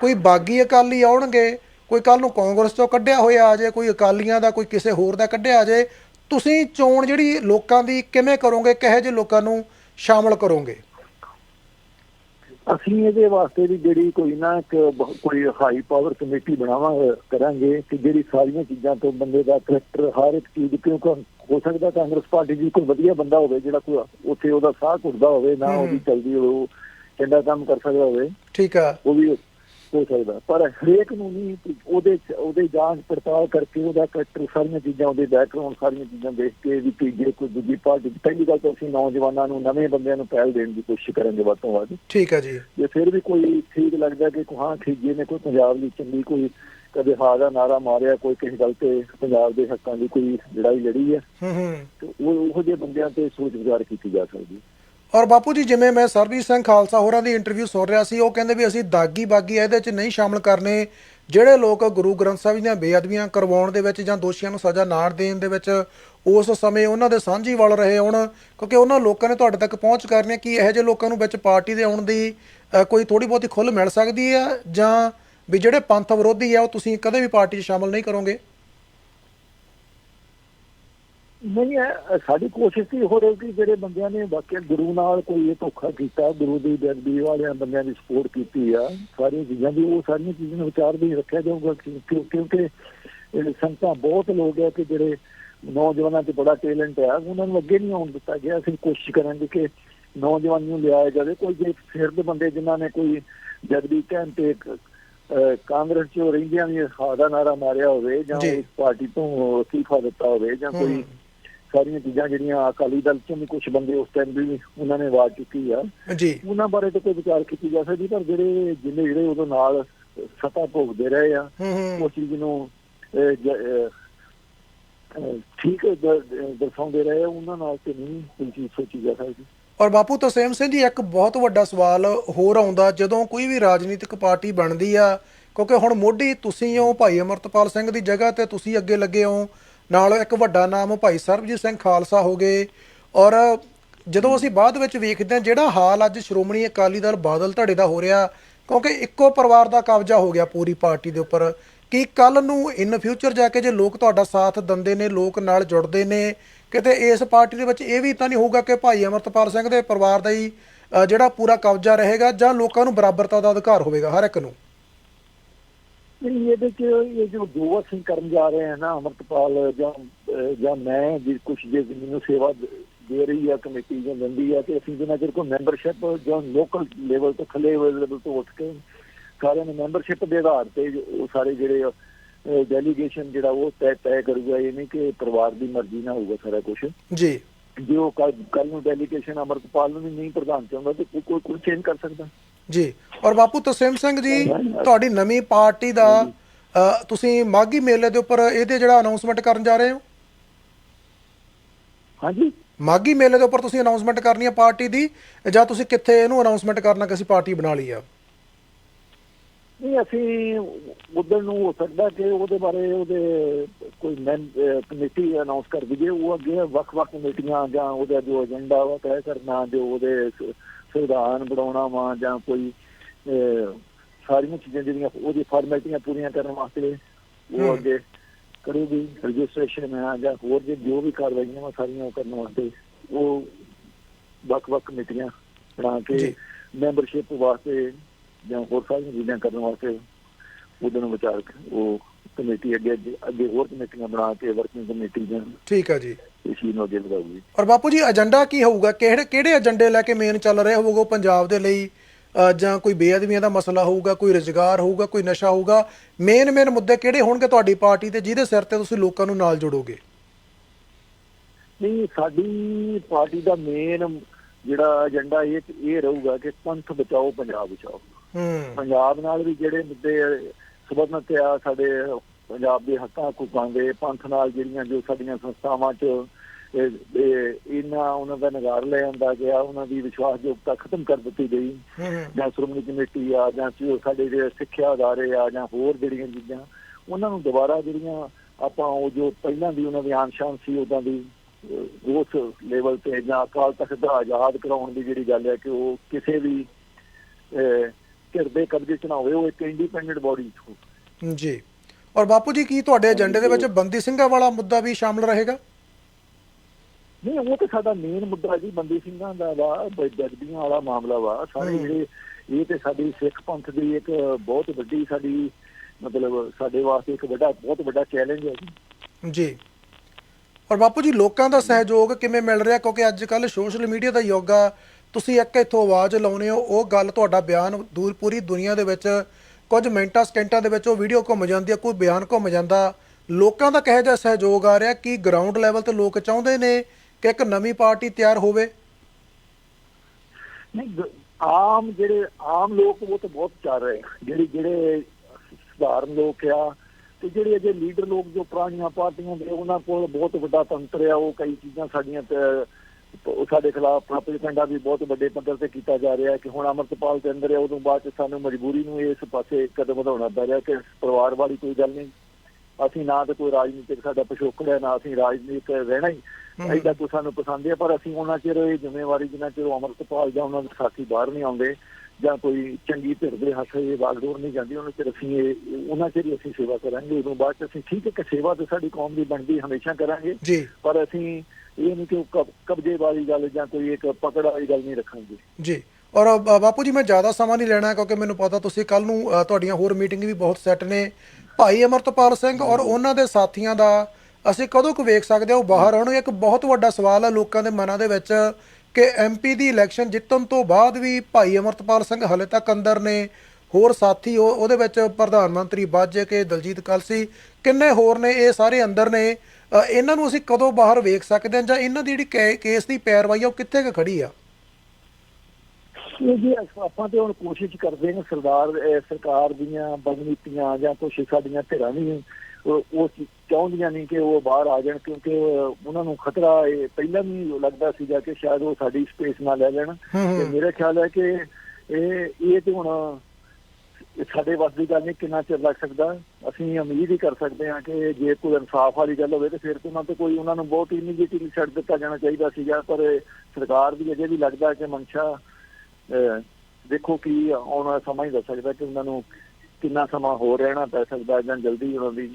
ਕੋਈ ਬਾਗੀ ਅਕਾਲੀ ਆਉਣਗੇ? ਕੋਈ ਕੱਲ ਨੂੰ ਕਾਂਗਰਸ ਚੋਂ ਕੱਢਿਆ ਹੋਇਆ ਆ ਜੇ ਕੋਈ ਅਕਾਲੀਆਂ ਦਾ, ਕੋਈ ਕਿਸੇ ਹੋਰ ਦਾ ਕੱਢਿਆ ਆ ਜੇ ਤੁਸੀਂ ਚੋਣ ਜਿਹੜੀ ਲੋਕਾਂ ਦੀ ਕਿਵੇਂ ਕਰੋਗੇ ਕਿਹੋ ਜਿਹੇ ਲੋਕਾਂ ਨੂੰ ਸ਼ਾਮਲ ਕਰੋਗੇ? ਅਸੀਂ ਇਹਦੇ ਵਾਸਤੇ ਵੀ ਜਿਹੜੀ ਕੋਈ ਨਾ ਕੋਈ ਹਾਈ ਪਾਵਰ ਕਮੇਟੀ ਬਣਾਵਾਂ ਕਰਾਂਗੇ ਕਿ ਜਿਹੜੀ ਸਾਰੀਆਂ ਚੀਜ਼ਾਂ ਤੋਂ ਬੰਦੇ ਦਾ ਕਰੈਕਟਰ ਹਰ ਇੱਕ ਚੀਜ਼ ਕਿਉਂਕਿ ਹੋ ਸਕਦਾ ਕਾਂਗਰਸ ਪਾਰਟੀ ਦੀ ਕੋਈ ਵਧੀਆ ਬੰਦਾ ਹੋਵੇ ਜਿਹੜਾ ਕੋਈ ਉੱਥੇ ਉਹਦਾ ਸਾਹ ਘੁੱਟਦਾ ਹੋਵੇ ਨਾ ਉਹਦੀ ਚਲਦੀ ਹੋਵੇ ਉਹ ਚੰਗਾ ਕੰਮ ਕਰ ਸਕਦਾ ਹੋਵੇ। ਠੀਕ ਆ। ਉਹ ਵੀ ਹੋ ਸਕਦਾ। ਪਰ ਹਰੇਕ ਨੂੰ ਨਹੀਂ ਉਹਦੇ ਉਹਦੇ ਜਾਂਚ ਪੜਤਾਲ ਕਰਕੇ ਉਹਦਾ ਕਰੈਕਟਰ ਸਾਰੀਆਂ ਚੀਜ਼ਾਂ ਉਹਦੇ ਬੈਕਗ੍ਰਾਉਂਡ ਸਾਰੀਆਂ ਚੀਜ਼ਾਂ ਦੇਖ ਕੇ ਵੀ ਕਿ ਜੇ ਕੋਈ ਦੂਜੀ ਪਾਰਟੀ ਪਹਿਲੀ ਗੱਲ ਤਾਂ ਅਸੀਂ ਨੌਜਵਾਨਾਂ ਨੂੰ ਨਵੇਂ ਬੰਦਿਆਂ ਨੂੰ ਪਹਿਲ ਦੇਣ ਦੀ ਕੋਸ਼ਿਸ਼ ਕਰਾਂਗੇ ਵੱਧ ਤੋਂ ਵੱਧ। ਠੀਕ ਆ ਜੀ। ਜੇ ਫਿਰ ਵੀ ਕੋਈ ਠੀਕ ਲੱਗਦਾ ਕਿ ਹਾਂ ਠੀਕ ਜੀ ਨੇ ਕੋਈ ਪੰਜਾਬ ਦੀ ਚੰਗੀ ਕੋਈ ਕਦੇ ਹਾਰ ਦਾ ਨਾਰਾ ਮਾਰਿਆ ਕੋਈ ਕਿਸੇ ਗੱਲ ਤੇ ਪੰਜਾਬ ਦੇ ਹੱਕਾਂ ਦੀ ਕੋਈ ਲੜਾਈ ਲੜੀ ਹੈ ਹੂੰ ਹੂੰ। ਤੇ ਉਹ ਉਹੋ ਜਿਹੇ ਬੰਦਿਆਂ ਤੇ ਸੋਚ ਵਿਚਾਰ ਕੀਤੀ ਜਾ ਸਕਦੀ ਹੈ। ਔਰ ਬਾਪੂ ਜੀ, ਜਿਵੇਂ ਮੈਂ ਸਰਬਜੀਤ ਸਿੰਘ ਖਾਲਸਾ ਹੋਰਾਂ ਦੀ ਇੰਟਰਵਿਊ ਸੁਣ ਰਿਹਾ ਸੀ, ਉਹ ਕਹਿੰਦੇ ਵੀ ਅਸੀਂ ਦਾਗੀ ਬਾਗੀ ਇਹਦੇ 'ਚ ਨਹੀਂ ਸ਼ਾਮਲ ਕਰਨੇ। ਜਿਹੜੇ ਲੋਕ ਗੁਰੂ ਗ੍ਰੰਥ ਸਾਹਿਬ ਦੀਆਂ ਬੇਅਦਬੀਆਂ ਕਰਵਾਉਣ ਦੇ ਵਿੱਚ ਜਾਂ ਦੋਸ਼ੀਆਂ ਨੂੰ ਸਜ਼ਾ ਨਾ ਦੇਣ ਦੇ ਵਿੱਚ ਉਸ ਸਮੇਂ ਉਹਨਾਂ ਦੇ ਸਾਂਝੀ ਵੱਲ ਰਹੇ ਹੋਣ, ਕਿਉਂਕਿ ਉਹਨਾਂ ਲੋਕਾਂ ਨੇ ਤੁਹਾਡੇ ਤੱਕ ਪਹੁੰਚ ਕਰਨੀ ਕਿ ਇਹੋ ਜਿਹੇ ਲੋਕਾਂ ਨੂੰ ਵਿੱਚ ਪਾਰਟੀ ਦੇ ਆਉਣ ਦੀ ਕੋਈ ਥੋੜੀ ਬਹੁਤੀ ਖੁੱਲ੍ਹ ਮਿਲ ਸਕਦੀ ਹੈ ਜਾਂ ਵੀ ਜਿਹੜੇ ਪੰਥ ਵਿਰੋਧੀ ਆ, ਉਹ ਤੁਸੀਂ ਕਦੇ ਵੀ ਪਾਰਟੀ 'ਚ ਸ਼ਾਮਲ ਨਹੀਂ ਕਰੋਗੇ? ਨਹੀਂ ਸਾਡੀ ਕੋਸ਼ਿਸ਼ ਹੀ ਹੋ ਰਹੀ ਕਿ ਜਿਹੜੇ ਬੰਦਿਆਂ ਨੇ ਵਾਕਿਆ ਗੁਰੂ ਨਾਲ ਕੋਈ ਇਹ ਧੋਖਾ ਕੀਤਾ ਗੁਰੂ ਦੀ ਬੇਅਦਬੀ ਵਾਲਿਆਂ ਬੰਦਿਆਂ ਦੀ ਸਪੋਰਟ ਕੀਤੀ ਆ ਸਾਰੀਆਂ ਚੀਜ਼ਾਂ ਦੀ ਉਹ ਸਾਰੀਆਂ ਚੀਜ਼ਾਂ ਨੂੰ ਵਿਚਾਰ ਵੀ ਰੱਖਿਆ ਜਾਊਗਾ ਕਿਉਂਕਿ ਸੰਤਾਂ ਬਹੁਤ ਲੋਕ ਆ ਕਿ ਜਿਹੜੇ ਨੌਜਵਾਨਾਂ 'ਚ ਬੜਾ ਟੈਲੈਂਟ ਆ ਉਹਨਾਂ ਨੂੰ ਅੱਗੇ ਨਹੀਂ ਆਉਣ ਦਿੱਤਾ ਗਿਆ ਅਸੀਂ ਕੋਸ਼ਿਸ਼ ਕਰਾਂਗੇ ਕਿ ਨੌਜਵਾਨ ਨੂੰ ਲਿਆਇਆ ਜਾਵੇ ਕੋਈ ਜੇ ਫਿਰ ਦੇ ਬੰਦੇ ਜਿਨ੍ਹਾਂ ਨੇ ਕੋਈ ਜਗਦੀ ਕਹਿਣ ਤੇ ਇੱਕ, ਅਹ, ਕਾਂਗਰਸ 'ਚ ਰਹਿੰਦਿਆਂ ਵੀ ਹਾਦਾ ਨਾਰਾ ਮਾਰਿਆ ਹੋਵੇ ਜਾਂ। ਉਸ ਪਾਰਟੀ ਤੋਂ ਅਸਤੀਫਾ ਦਿੱਤਾ ਹੋਵੇ ਜਾਂ ਕੋਈ। ਸਾਰੀਆਂ ਚੀਜ਼ਾਂ ਜਿਹੜੀਆਂ ਅਕਾਲੀ ਦਲ ਚੋਂ ਵੀ ਕੁਝ ਬੰਦੇ ਉਸ ਟਾਈਮ ਵੀ ਉਹਨਾਂ ਨੇ ਆਵਾਜ਼ ਚੁੱਕੀ ਆ। ਜੀ। ਉਹਨਾਂ ਬਾਰੇ ਤਾਂ ਕੋਈ ਵਿਚਾਰ ਕੀਤੀ ਜਾ ਸਕਦੀ ਪਰ ਜਿਹੜੇ ਜਿੰਨੇ ਜਿਹੜੇ ਉਦੋਂ ਨਾਲ ਸਤਾ ਭੋਗਦੇ ਰਹੇ ਆ ਉਹ ਚੀਜ਼ ਨੂੰ ਠੀਕ ਦਰਸਾਉਂਦੇ ਰਹੇ ਆ, ਉਹਨਾਂ ਨਾਲ ਤੇ ਨਹੀਂ ਕੋਈ ਚੀਜ਼ ਸੋਚੀ ਜਾ ਸਕਦੀ। ਔਰ ਬਾਪੂ ਤਰਸੇਮ ਸਿੰਘ ਜੀ ਇੱਕ ਬਹੁਤ ਵੱਡਾ ਸਵਾਲ ਹੋਰ ਆਉਂਦਾ ਜਦੋਂ ਕੋਈ ਵੀ ਰਾਜਨੀਤਿਕ ਪਾਰਟੀ ਬਣਦੀ ਆ ਕਿਉਂਕਿ ਹੁਣ ਮੋਢੀ ਤੁਸੀਂ ਹੋ ਭਾਈ ਅਮਰਤਪਾਲ ਸਿੰਘ ਦੀ ਜਗ੍ਹਾ ਤੇ ਤੁਸੀਂ ਅੱਗੇ ਲੱਗੇ ਹੋ ਨਾਲ ਇੱਕ ਵੱਡਾ ਨਾਮ ਭਾਈ ਸਰਬਜੀਤ ਸਿੰਘ ਖਾਲਸਾ ਹੋ ਗਏ। ਔਰ ਜਦੋਂ ਅਸੀਂ ਬਾਅਦ ਵਿੱਚ ਵੇਖਦੇ ਹਾਂ, ਜਿਹੜਾ ਹਾਲ ਅੱਜ ਸ਼੍ਰੋਮਣੀ ਅਕਾਲੀ ਦਲ ਬਾਦਲ ਧੜੇ ਦਾ ਹੋ ਰਿਹਾ, ਕਿਉਂਕਿ ਇੱਕੋ ਪਰਿਵਾਰ ਦਾ ਕਬਜ਼ਾ ਹੋ ਗਿਆ ਪੂਰੀ ਪਾਰਟੀ ਦੇ ਉੱਪਰ, ਕਿ ਕੱਲ ਨੂੰ ਇਨ ਫਿਊਚਰ ਜਾ ਕੇ ਜੇ ਲੋਕ ਤੁਹਾਡਾ ਸਾਥ ਦਿੰਦੇ ਨੇ, ਲੋਕ ਨਾਲ ਜੁੜਦੇ ਨੇ, ਕਿਤੇ ਇਸ ਪਾਰਟੀ ਦੇ ਵਿੱਚ ਇਹ ਵੀ ਤਾਂ ਨਹੀਂ ਹੋਊਗਾ ਕਿ ਭਾਈ ਅਮਰਤਪਾਲ ਸਿੰਘ ਦੇ ਪਰਿਵਾਰ ਦਾ ਹੀ ਜਿਹੜਾ ਪੂਰਾ ਕਬਜ਼ਾ ਰਹੇਗਾ ਜਾਂ ਲੋਕਾਂ ਨੂੰ ਬਰਾਬਰਤਾ ਦਾ ਅਧਿਕਾਰ ਹੋਵੇਗਾ ਹਰ ਇੱਕ ਨੂੰ? ਨਹੀਂ ਇਹਦੇ ਚ ਇਹ ਜੋ ਦੋ ਅਸੀਂ ਕਰਨ ਜਾ ਰਹੇ ਹਾਂ ਨਾ ਅਮਰਤਪਾਲ ਜਾਂ ਜਾਂ ਮੈਂ ਜੇ ਕੁਝ ਜੇ ਮੈਨੂੰ ਸੇਵਾ ਦ- ਰਹੀ ਆ ਕਮੇਟੀ ਜਾਂ ਦਿੰਦੀ ਆ ਤੇ ਅਸੀਂ ਜਿੰਨਾ ਚਿਰ ਕੋਈ ਮੈਂਬਰਸ਼ਿਪ ਜਾਂ ਲੋਕਲ ਲੈਵਲ ਤੋਂ ਥੱਲੇ ਲੈਵਲ ਤੋਂ ਉੱਠ ਕੇ ਸਾਰਿਆਂ ਨੇ ਮੈਂਬਰਸ਼ਿਪ ਦੇ ਆਧਾਰ ਤੇ ਉਹ ਸਾਰੇ ਜਿਹੜੇ ਡੈਲੀਗੇਸ਼ਨ ਜਿਹੜਾ ਉਹ ਤੈਅ ਤੈਅ ਕਰੂਗਾ ਇਹ ਨਹੀਂ ਕਿ ਪਰਿਵਾਰ ਦੀ ਮਰਜ਼ੀ ਨਾਲ ਹੋਊਗਾ ਸਾਰਾ ਕੁਝ ਜੀ। ਜੋ ਕੱਲ ਨੂੰ ਡੈਲੀਗੇਸ਼ਨ ਅਮਰਪਾਲ ਨੂੰ ਨਹੀਂ ਪ੍ਰਧਾਨ ਚਾਹੁੰਦਾ ਤੇ ਕੋਈ ਕੋਈ ਚੇਂਜ ਕਰ ਸਕਦਾ। ਜੀ। ਔਰ ਬਾਪੂ ਤਸੀਮ ਸਿੰਘ ਜੀ ਤੁਹਾਡੀ ਨਵੀਂ ਪਾਰਟੀ ਦਾ ਅ, ਤੁਸੀਂ ਮਾਗੀ ਮੇਲੇ ਦੇ ਉੱਪਰ ਇਹਦੇ ਜਿਹੜਾ ਅਨਾਉਂਸਮੈਂਟ ਕਰਨ ਜਾ ਰਹੇ ਹੋ? ਹਾਂਜੀ। ਮਾਗੀ ਮੇਲੇ ਦੇ ਉੱਪਰ ਤੁਸੀਂ ਅਨਾਉਂਸਮੈਂਟ ਕਰਨੀ ਹੈ ਪਾਰਟੀ ਦੀ ਜਾਂ ਤੁਸੀਂ ਕਿੱਥੇ ਇਹਨੂੰ ਅਨਾਉਂਸਮੈਂਟ ਕਰਨਾ ਕਿ ਅਸੀਂ ਪਾਰਟੀ ਬਣਾ ਲਈ ਆ? ਨਹੀਂ ਅਸੀਂ ਉਧਰ ਨੂੰ ਹੋ ਸਕਦਾ ਕਿ ਉਹਦੇ ਬਾਰੇ ਉਹਦੇ ਕੋਈ ਮੈਨ ਕਮੇਟੀ ਅਨਾਉਂਸ ਕਰ ਦਈਏ। ਉਹ ਅੱਗੇ ਵੱਖ-ਵੱਖ ਕਮੇਟੀਆਂ ਜਾਂ ਉਹਦਾ ਜੋ ਏਜੰਡਾ ਵਾ ਤੈਅ ਕਰਨਾ ਜੋ ਉਹਦੇ ਸ- ਸੰਵਿਧਾਨ ਬਣਾਉਣਾ ਵਾ ਜਾਂ ਕੋਈ ਸਾਰੀਆਂ ਚੀਜ਼ਾਂ ਜਿਹੜੀਆਂ ਉਹਦੀ ਫਾਰਮੈਲਿਟੀਆਂ ਪੂਰੀਆਂ ਕਰਨ ਵਾਸਤੇ ਉਹ। ਅੱਗੇ ਕਰੂਗੀ ਰਜਿਸਟ੍ਰੇਸ਼ਨ ਹੈ ਜਾਂ ਹੋਰ ਜੇ ਜੋ ਵੀ ਕਾਰਵਾਈਆਂ ਵਾ ਸਾਰੀਆਂ ਉਹ ਕਰਨ ਵਾਸਤੇ ਉਹ ਵੱਖ-ਵੱਖ ਕਮੇਟੀਆਂ ਬਣਾ। ਕੇ ਮੈਂਬਰਸ਼ਿਪ ਵਾਸਤੇ ਜਾਂ ਹੋਰ ਸਾਰੀਆਂ ਚੀਜ਼ਾਂ ਕਰਨ ਵਾਸਤੇ ਉਹਦੇ ਨੂੰ ਵਿਚਾਰ ਕੇ ਉਹ ਕਮੇਟੀ ਅੱਗੇ ਅੱਗੇ- ਹੋਰ ਕਮੇਟੀਆਂ ਬਣਾ ਕੇ ਵਰਕਿੰਗ ਕਮੇਟੀ ਜਾਂ ਠੀਕ ਹੈ ਜੀ ਇਸ ਨੂੰ ਅੱਗੇ ਵਧਾਊਗੀ। ਔਰ ਬਾਪੂ ਜੀ ਏਜੰਡਾ ਕੀ ਹੋਊਗਾ? ਕਿਹੜੇ ਕਿਹੜੇ ਏਜੰਡੇ ਲੈ ਕੇ ਮੇਨ ਚੱਲ ਰਿਹਾ ਹੋਊਗਾ ਪੰਜਾਬ ਦੇ ਲਈ? ਜਾਂ ਕੋਈ ਬੇਅਦਬੀਆਂ ਦਾ ਮਸਲਾ ਹੋਊਗਾ ਕੋਈ ਰੁਜ਼ਗਾਰ ਹੋਊਗਾ ਕੋਈ ਨਸ਼ਾ ਹੋਊਗਾ? ਮੇਨ ਮੇਨ ਮੁੱਦੇ ਕਿਹੜੇ ਹੋਣਗੇ ਤੁਹਾਡੀ ਪਾਰਟੀ ਤੇ ਜਿਹਦੇ ਸਿਰ ਤੇ ਤੁਸੀਂ ਲੋਕਾਂ ਨੂੰ ਨਾਲ ਜੋੜੋਗੇ? ਨਹੀਂ ਸਾਡੀ ਪਾਰਟੀ ਦਾ ਮੇਨ ਜਿਹੜਾ ਏਜੰਡਾ ਇਹ ਇਹ ਰਹੂਗਾ ਕਿ ਪੰਥ ਬਚਾਓ ਪੰਜਾਬ ਬਚਾਓ। ਪੰਜਾਬ ਨਾਲ ਵੀ ਜਿਹੜੇ ਮੁੱਦੇ ਸਬੰਧਤ ਆ ਸਾਡੇ ਪੰਜਾਬ ਦੇ ਹੱਕਾਂ ਹਕੂਕਾਂ ਦੇ ਪੰਥ ਨਾਲ ਜਿਹੜੀਆਂ ਜੋ ਸਾਡੀਆਂ ਸੰਸਥਾਵਾਂ 'ਚ ਇਹਨਾਂ ਉਹਨਾਂ ਦਾ ਨਗਾਰ ਲੈ ਆਂਦਾ ਗਿਆ ਉਹਨਾਂ ਦੀ ਵਿਸ਼ਵਾਸਯੋਗਤਾ ਖਤਮ ਕਰ ਦਿੱਤੀ ਗਈ। ਜਾਂ ਸ਼੍ਰੋਮਣੀ ਕਮੇਟੀ ਆ ਜਾਂ ਸਾਡੇ ਜਿਹੜੇ ਸਿੱਖਿਆ ਅਦਾਰੇ ਆ ਜਾਂ ਹੋਰ ਜਿਹੜੀਆਂ ਚੀਜ਼ਾਂ ਉਹਨਾਂ ਨੂੰ ਦੁਬਾਰਾ ਜਿਹੜੀਆਂ ਆਪਾਂ ਉਹ ਜੋ ਪਹਿਲਾਂ ਦੀ ਉਹਨਾਂ ਦੀ ਆਨ ਸ਼ਾਨ ਸੀ ਉਦਾਂ ਦੀ ਉਸ ਲੈਵਲ ਤੇ ਜਾਂ ਅਕਾਲ ਤਖਤ ਦਾ ਆਜ਼ਾਦ ਕਰਾਉਣ ਦੀ ਜਿਹੜੀ ਗੱਲ ਹੈ ਕਿ ਉਹ ਕਿਸੇ ਵੀ ਅਹ, ਧਿਰ ਦੇ ਕਬਜ਼ੇ 'ਚ ਨਾ ਹੋਵੇ ਉਹ ਇੱਕ ਇੰਡੀਪੈਂਡੈਂਟ ਬੋਡੀ ਹੋ ਜੀ। ਔਰ ਬਾਪੂ ਜੀ ਕੀ ਤੁਹਾਡੇ ਏਜੰਡੇ ਦੇ ਵਿੱਚ ਬੰਦੀ ਸਿੰਘਾਂ ਵਾਲਾ ਮੁੱਦਾ ਵੀ ਸ਼ਾਮਲ ਰਹੇਗਾ? ਨਹੀਂ ਉਹ ਤਾਂ ਸਾਡਾ ਮੇਨ ਮੁੱਦਾ ਜੀ ਬੰਦੀ ਸਿੰਘਾਂ ਦਾ ਵਾ ਜਗਦੀਆਂ ਵਾਲਾ ਮਾਮਲਾ ਵਾ। ਸਾਰੇ। ਜਿਹੜੇ ਇਹ ਤੇ ਸਾਡੀ ਸਿੱਖ ਪੰਥ ਦੀ ਇੱਕ ਬਹੁਤ ਵੱਡੀ ਸਾਡੀ ਮਤਲਬ ਸਾਡੇ ਵਾਸਤੇ ਇੱਕ ਵੱਡਾ ਬਹੁਤ ਵੱਡਾ ਚੈਲੰਜ ਹੈ ਜੀ। ਜੀ। ਔਰ ਬਾਪੂ ਜੀ ਲੋਕਾਂ ਦਾ ਸਹਿਯੋਗ ਕਿਵੇਂ ਮਿਲ ਰਿਹਾ? ਕਿਉਂਕਿ ਅੱਜ ਕੱਲ ਸੋਸ਼ਲ ਮੀਡੀਆ ਦਾ ਯੁੱਗ ਆ ਤੁਸੀਂ ਇੱਕ ਇੱਥੋਂ ਆਵਾਜ਼ ਲਾਉਨੇ ਹੋ ਉਹ ਗੱਲ ਤੁਹਾਡਾ ਬਿਆਨ ਦੂਰ ਪੂਰੀ ਦੁਨੀਆ ਦੇ ਵਿੱਚ ਕੁਝ ਮਿੰਟਾਂ ਸਕਿੰਟਾਂ ਦੇ ਵਿੱਚ ਉਹ ਵੀਡੀਓ ਘੁੰਮ ਜਾਂਦੀ ਹੈ ਕੋਈ ਬਿਆਨ ਘੁੰਮ ਜਾਂਦਾ। ਲੋਕਾਂ ਦਾ ਕਿਹੋ ਜਿਹਾ ਸਹਿਯੋਗ ਆ ਰਿਹਾ? ਕਿ ਗਰਾਊਂਡ ਲੈਵਲ ਤੇ ਲੋਕ ਚਾਹੁੰਦੇ ਨੇ? ਕਿ ਇੱਕ ਨਵੀਂ ਪਾਰਟੀ ਤਿਆਰ ਹੋਵੇ? ਨਹੀਂ ਆਮ ਜਿਹੜੇ, ਆਮ ਲੋਕ ਉਹ ਤਾਂ ਬਹੁਤ ਚਾਹ ਰਹੇ ਆ। ਜਿਹੜੇ ਜਿਹੜੇ ਸਧਾਰਨ ਲੋਕ ਆ ਤੇ ਜਿਹੜੇ ਅਜੇ ਲੀਡਰ ਲੋਕ ਜੋ ਪੁਰਾਣੀਆਂ ਪਾਰਟੀਆਂ ਦੇ ਉਹਨਾਂ ਕੋਲ ਬਹੁਤ ਵੱਡਾ ਤੰਤਰ ਆ। ਉਹ ਕਈ ਚੀਜ਼ਾਂ ਸਾਡੀਆਂ ਉਹ ਸਾਡੇ ਖਿਲਾਫ ਪ੍ਰੋਪਗੈਂਡਾ ਵੀ ਬਹੁਤ ਵੱਡੇ ਪੱਧਰ ਤੇ ਕੀਤਾ ਜਾ ਰਿਹਾ ਹੈ ਕਿ ਹੁਣ ਅਮਰਤਪਾਲ ਦੇ ਅੰਦਰ ਹੈ ਉਦੋਂ ਬਾਅਦ 'ਚ ਸਾਨੂੰ ਮਜਬੂਰੀ ਨੂੰ ਇਸ ਪਾਸੇ ਕਦਮ ਵਧਾਉਣਾ ਪੈ ਰਿਹਾ ਕਿ ਪਰਿਵਾਰ ਵਾਲੀ ਕੋਈ ਗੱਲ ਨਹੀਂ। ਅਸੀਂ ਨਾ ਤਾਂ ਕੋਈ ਰਾਜਨੀਤਿਕ ਸਾਡਾ ਪਿਛੋਕੜ ਹੈ ਨਾ ਅਸੀਂ ਰਾਜਨੀਤਿਕ ਰਹਿਣਾ ਹੀ। ਐਡਾ ਕੁਛ ਸਾਨੂੰ ਪਸੰਦ ਹੈ ਪਰ ਅਸੀਂ ਉਹਨਾਂ ਚਿਰ ਇਹ ਜ਼ਿੰਮੇਵਾਰੀ ਜਿੰਨਾ ਚਿਰ ਅਮਰਤਪਾਲ ਜਾਂ ਉਹਨਾਂ ਦੇ ਸਾਥੀ ਬਾਹਰ ਨਹੀਂ ਆਉਂਦੇ ਜਾਂ ਕੋਈ ਚੰਗੀ ਧਿਰ ਦੇ ਹੱਥ ਇਹ ਬਾਗਡੋਰ ਨਹੀਂ ਜਾਂਦੀ ਉਹਨਾਂ ਚਿਰ ਅਸੀਂ ਇਹ ਉਹਨਾਂ ਚਿਰ ਅਸੀਂ ਸੇਵਾ ਕਰਾਂਗੇ। ਉਦੋਂ ਬਾਅਦ ਅਸੀਂ ਠੀਕ ਹੈ ਕਿ ਸੇਵਾ ਤੇ ਸਾਡੀ ਕੌਮ ਦੀ ਬਣਦੀ ਹਮੇਸ਼ਾ ਕਰਾਂਗੇ। ਪਰ ਅਸੀਂ ਇਹ ਨਹੀਂ ਕਿ ਕਬਜ਼ੇ ਵਾਲੀ ਗੱਲ ਜਾਂ ਕੋਈ ਇੱਕ ਪਕੜ ਵਾਲੀ ਗੱਲ ਨਹੀਂ ਰੱਖਾਂਗੇ। ਜੀ। ਔਰ ਬਾਪੂ ਜੀ ਮੈਂ ਜ਼ਿਆਦਾ ਸਮਾਂ ਨਹੀਂ ਲੈਣਾ ਕਿਉਂਕਿ ਮੈਨੂੰ ਪਤਾ ਤੁਸੀਂ ਕੱਲ ਨੂੰ ਤੁਹਾਡੀਆਂ ਹੋਰ ਮੀਟਿੰਗ ਵੀ ਬਹੁਤ ਸੈੱਟ ਨੇ। ਭਾਈ ਅਮਰਤਪਾਲ ਸਿੰਘ ਔਰ ਉਹਨਾਂ ਦੇ ਸਾਥੀਆਂ ਦਾ ਅਸੀਂ ਕਦੋਂ ਕੁ ਵੇਖ ਸਕਦੇ ਹਾਂ? ਉਹ ਬਾਹਰ ਆਉਣ ਇੱਕ ਬਹੁਤ ਵੱਡਾ ਸਵਾਲ ਹੈ ਲੋਕਾਂ ਦੇ ਮਨਾਂ ਦੇ ਵਿੱਚ ਕਿ ਐਮਪੀ ਦੀ ਇਲੈਕਸ਼ਨ ਜਿੱਤਣ ਤੋਂ ਬਾਅਦ ਵੀ ਭਾਈ ਅਮਰਤਪਾਲ ਸਿੰਘ ਹਲੇ ਤੱਕ ਅੰਦਰ ਨੇ ਹੋਰ ਸਾਥੀ ਉਹ ਉਹਦੇ ਵਿੱਚ ਪ੍ਰਧਾਨ ਮੰਤਰੀ ਬਾਜੇ ਕੇ ਦਲਜੀਤ ਕਲਸੀ ਕਿੰਨੇ ਹੋਰ ਨੇ? ਇਹ ਸਾਰੇ ਅੰਦਰ ਨੇ। ਇਹਨਾਂ ਨੂੰ ਅਸੀਂ ਕਦੋਂ ਬਾਹਰ ਵੇਖ ਸਕਦੇ ਹਾਂ? ਜਾਂ ਇਹਨਾਂ ਦੀ ਜਿਹੜੀ ਕੇਸ ਦੀ ਪੈਰਵਾਈ ਆ ਉਹ ਕਿੱਥੇ ਕੁ ਖੜੀ ਆ? ਇਹ ਜੀ ਆਪਾਂ ਤੇ ਹੁਣ ਕੋਸ਼ਿਸ਼ ਕਰਦੇ ਹਾਂ ਸਰਦਾਰ ਸਰਕਾਰ ਦੀਆਂ ਬਦਨੀਤੀਆਂ ਜਾਂ ਕੁਛ ਸਾਡੀਆਂ ਧਿਰਾਂ ਵੀ ਉਹ ਚਾਹੁੰਦੀਆਂ ਨਹੀਂ ਕਿ ਉਹ ਬਾਹਰ ਆ ਜਾਣ ਕਿਉਂਕਿ ਉਹਨਾਂ ਨੂੰ ਖਤਰਾ ਪਹਿਲਾਂ ਵੀ ਲੱਗਦਾ ਸੀਗਾ ਕਿ ਸ਼ਾਇਦ ਉਹ ਸਾਡੀ ਸਪੇਸ ਨਾ ਲੈ ਲੈਣ। ਤੇ ਮੇਰਾ ਖਿਆਲ ਹੈ ਕਿ ਇਹ ਇਹ ਤੇ ਹੁਣ ਸਾਡੇ ਵੱਸ ਦੀ ਗੱਲ ਨਹੀਂ ਕਿੰਨਾ ਚਿਰ ਲੱਗ ਸਕਦਾ ਅਸੀਂ ਉਮੀਦ ਹੀ ਕਰ ਸਕਦੇ ਹਾਂ ਕਿ ਜੇ ਕੋਈ ਇਨਸਾਫ ਵਾਲੀ ਗੱਲ ਹੋਵੇ ਤੇ ਫਿਰ ਤੇ ਉਹਨਾਂ ਤੇ ਕੋਈ ਉਹਨਾਂ ਨੂੰ ਬਹੁਤ ਇਮੀਡੀਏਟਲੀ ਛੱਡ ਦਿੱਤਾ ਜਾਣਾ ਚਾਹੀਦਾ ਸੀਗਾ ਪਰ ਸਰਕਾਰ ਦੀ ਅਜੇ ਵੀ ਲੱਗਦਾ ਕਿ ਮਨਸ਼ਾ ਦੇਖੋ ਕੀ ਆਉਣ ਵਾਲਾ ਸਮਾਂ ਹੀ ਦੱਸ ਸਕਦਾ ਕਿ ਉਹਨਾਂ ਨੂੰ ਕਿੰਨਾ ਸਮਾਂ ਹੋਰ ਰਹਿਣਾ ਪੈ ਸਕਦਾ ਜਾਂ ਜਲਦੀ ਉਹਨਾਂ ਦੀ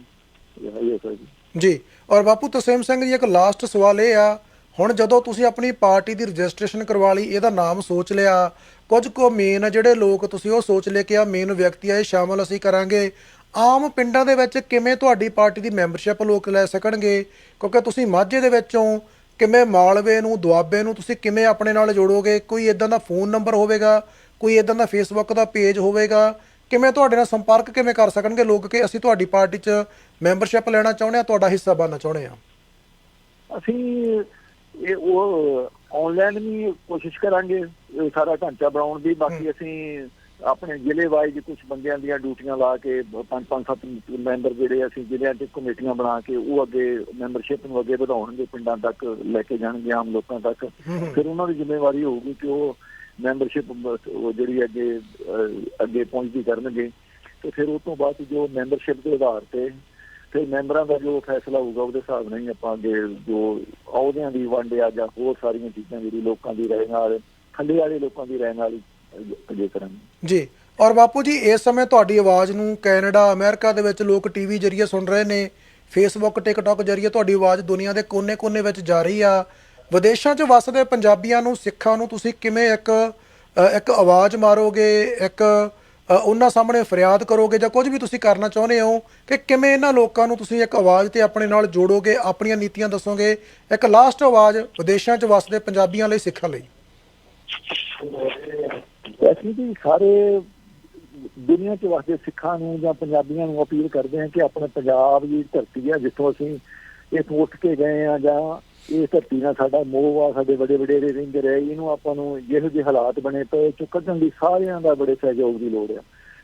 ਜੀ, ਔਰ ਬਾਪੂ ਤਸੀਮ ਸਿੰਘ ਜੀ, ਇੱਕ ਲਾਸਟ ਸਵਾਲ ਇਹ ਆ, ਹੁਣ ਜਦੋਂ ਤੁਸੀਂ ਆਪਣੀ ਪਾਰਟੀ ਦੀ ਰਜਿਸਟ੍ਰੇਸ਼ਨ ਕਰਵਾ ਲਈ, ਇਹਦਾ ਨਾਮ ਸੋਚ ਲਿਆ, ਕੁਝ ਕੁ ਮੇਨ ਜਿਹੜੇ ਲੋਕ ਤੁਸੀਂ ਉਹ ਸੋਚ ਲੈ ਕੇ ਆ ਮੇਨ ਵਿਅਕਤੀ ਆ, ਇਹ ਸ਼ਾਮਲ ਅਸੀਂ ਕਰਾਂਗੇ, ਆਮ ਪਿੰਡਾਂ ਦੇ ਵਿੱਚ ਕਿਵੇਂ ਤੁਹਾਡੀ ਪਾਰਟੀ ਦੀ ਮੈਂਬਰਸ਼ਿਪ ਲੋਕ ਲੈ ਸਕਣਗੇ? ਕਿਉਂਕਿ ਤੁਸੀਂ ਮਾਝੇ ਦੇ ਵਿੱਚੋਂ ਕਿਵੇਂ ਮਾਲਵੇ ਨੂੰ ਦੁਆਬੇ ਨੂੰ ਤੁਸੀਂ ਕਿਵੇਂ ਆਪਣੇ ਨਾਲ ਜੋੜੋਗੇ? ਕੋਈ ਇਦਾਂ ਦਾ ਫੋਨ ਨੰਬਰ ਹੋਵੇਗਾ? ਕੋਈ ਇਦਾਂ ਦਾ ਫੇਸਬੁੱਕ ਦਾ ਪੇਜ ਹੋਵੇਗਾ? ਕਿਵੇਂ ਤੁਹਾਡੇ ਨਾਲ ਸੰਪਰਕ ਕਿਵੇਂ ਕਰ ਸਕਣਗੇ ਲੋਕ ਕਿ ਅਸੀਂ ਤੁਹਾਡੀ ਪਾਰਟੀ 'ਚ ਮੈਂਬਰਸ਼ਿਪ ਲੈਣਾ ਚਾਹੁੰਦੇ ਆ ਤੁਹਾਡਾ ਹਿੱਸਾ ਬਣਨਾ ਚਾਹੁੰਦੇ ਆ ਅਸੀਂ ਇਹ ਉਹ ਆਨਲਾਈਨ ਵੀ ਕੋਸ਼ਿਸ਼ ਕਰਾਂਗੇ ਸਾਰਾ ਢਾਂਚਾ ਬਣਾਉਣ ਦੀ। ਬਾਕੀ ਅਸੀਂ ਆਪਣੇ ਜ਼ਿਲ੍ਹੇ ਵਾਈਜ਼ ਕੁਝ ਬੰਦਿਆਂ ਦੀਆਂ ਡਿਊਟੀਆਂ ਲਾ ਕੇ ਪੰਜ ਪੰਜ, ਸੱਤ ਮੈਂਬਰ ਜਿਹੜੇ ਅਸੀਂ ਜ਼ਿਲ੍ਹਿਆਂ 'ਚ ਕਮੇਟੀਆਂ ਬਣਾ ਕੇ ਉਹ ਅੱਗੇ ਮੈਂਬਰਸ਼ਿਪ ਨੂੰ ਅੱਗੇ ਵਧਾਉਣਗੇ, ਪਿੰਡਾਂ ਤੱਕ ਲੈ ਕੇ ਜਾਣਗੇ, ਆਮ ਲੋਕਾਂ ਤੱਕ। ਫਿਰ ਉਹਨਾਂ ਦੀ ਜ਼ਿੰਮੇਵਾਰੀ ਹੋਊਗੀ ਕਿ ਉਹ ਮੈਂਬਰਸ਼ਿਪ ਜਿਹੜੀ ਅੱਗੇ ਅੱਗੇ ਪਹੁੰਚਦੀ ਕਰਨਗੇ। ਤੇ ਫਿਰ ਉਸ ਤੋਂ ਬਾਅਦ ਜੋ ਮੈਂਬਰਸ਼ਿਪ ਦੇ ਆਧਾਰ ਤੇ ਫਿਰ ਮੈਂਬਰਾਂ ਦਾ ਜੋ ਫੈਸਲਾ ਹੋਊਗਾ ਉਹਦੇ ਹਿਸਾਬ ਨਾਲ ਹੀ ਆਪਾਂ ਅੱਗੇ ਜੋ ਅਹੁਦਿਆਂ ਦੀ ਵੰਡਿਆ ਜਾਂ ਹੋਰ ਸਾਰੀਆਂ ਚੀਜ਼ਾਂ ਜਿਹੜੀ ਲੋਕਾਂ ਦੀ ਰਹਿਣ ਵਾਲੇ ਥੱਲੇ ਵਾਲੇ ਲੋਕਾਂ ਦੀ ਰਹਿਣ ਵਾਲੀ ਅੱਗੇ ਕਰਾਂਗੇ। ਜੀ। ਔਰ ਬਾਪੂ ਜੀ, ਇਸ ਸਮੇਂ ਤੁਹਾਡੀ ਆਵਾਜ਼ ਨੂੰ ਕੈਨੇਡਾ, ਅਮਰੀਕਾ ਦੇ ਵਿੱਚ ਲੋਕ ਟੀਵੀ ਜਰੀਏ ਸੁਣ ਰਹੇ ਨੇ। ਫੇਸਬੁੱਕ ਟਿਕਟੌਕ ਜਰੀਏ ਤੁਹਾਡੀ ਆਵਾਜ਼ ਦੁਨੀਆ ਦੇ ਕੋਨੇ-ਕੋਨੇ ਵਿੱਚ ਜਾ ਰਹੀ ਆ। ਵਿਦੇਸ਼ਾਂ 'ਚ ਵਸਦੇ ਪੰਜਾਬੀਆਂ ਨੂੰ, ਸਿੱਖਾਂ ਨੂੰ ਤੁਸੀਂ ਕਿਵੇਂ ਇੱਕ ਇੱਕ ਆਵਾਜ਼ ਮਾਰੋਗੇ, ਇੱਕ ਉਹਨਾਂ ਸਾਹਮਣੇ ਫਰਿਆਦ ਕਰੋਗੇ ਜਾਂ ਕੁਝ ਵੀ ਤੁਸੀਂ ਕਰਨਾ ਚਾਹੁੰਦੇ ਹੋ ਕਿ ਕਿਵੇਂ ਇਹਨਾਂ ਲੋਕਾਂ ਨੂੰ ਤੁਸੀਂ ਇੱਕ ਆਵਾਜ਼ ਤੇ ਆਪਣੇ ਨਾਲ ਜੋੜੋਗੇ, ਆਪਣੀਆਂ ਨੀਤੀਆਂ ਦੱਸੋਗੇ? ਇੱਕ ਲਾਸਟ ਆਵਾਜ਼ ਵਿਦੇਸ਼ਾਂ 'ਚ ਵਸਦੇ ਪੰਜਾਬੀਆਂ ਲਈ ਸਿੱਖਾਂ ਲਈ। ਅਸੀਂ ਵੀ ਸਾਰੇ ਦੁਨੀਆ 'ਚ ਵਸਦੇ ਸਿੱਖਾਂ ਨੂੰ ਜਾਂ ਪੰਜਾਬੀਆਂ ਨੂੰ ਅਪੀਲ ਕਰਦੇ ਹਾਂ ਕਿ ਆਪਣੇ ਪੰਜਾਬ ਦੀ ਧਰਤੀ ਆ, ਜਿੱਥੋਂ ਅਸੀਂ ਇੱਥੋਂ ਉੱਠ ਕੇ ਗਏ ਆ ਜਾਂ ਇਹ ਧਰਤੀ ਨਾਲ ਸਾਡਾ ਮੋਹ ਆ, ਸਾਡੇ ਵੱਡੇ ਵਡੇਰੇ ਰਹਿੰਦੇ ਰਹੇ, ਇਹਨੂੰ ਆਪਾਂ ਨੂੰ ਜਿਹੋ ਜਿਹੇ ਹਾਲਾਤ ਬਣੇ ਪਏ ਚੋਂ ਕੱਢਣ ਲਈ ਸਾਰਿਆਂ ਦਾ ਬੜੇ ਸਹਿਯੋਗ ਦੀ ਲੋੜ ਆ।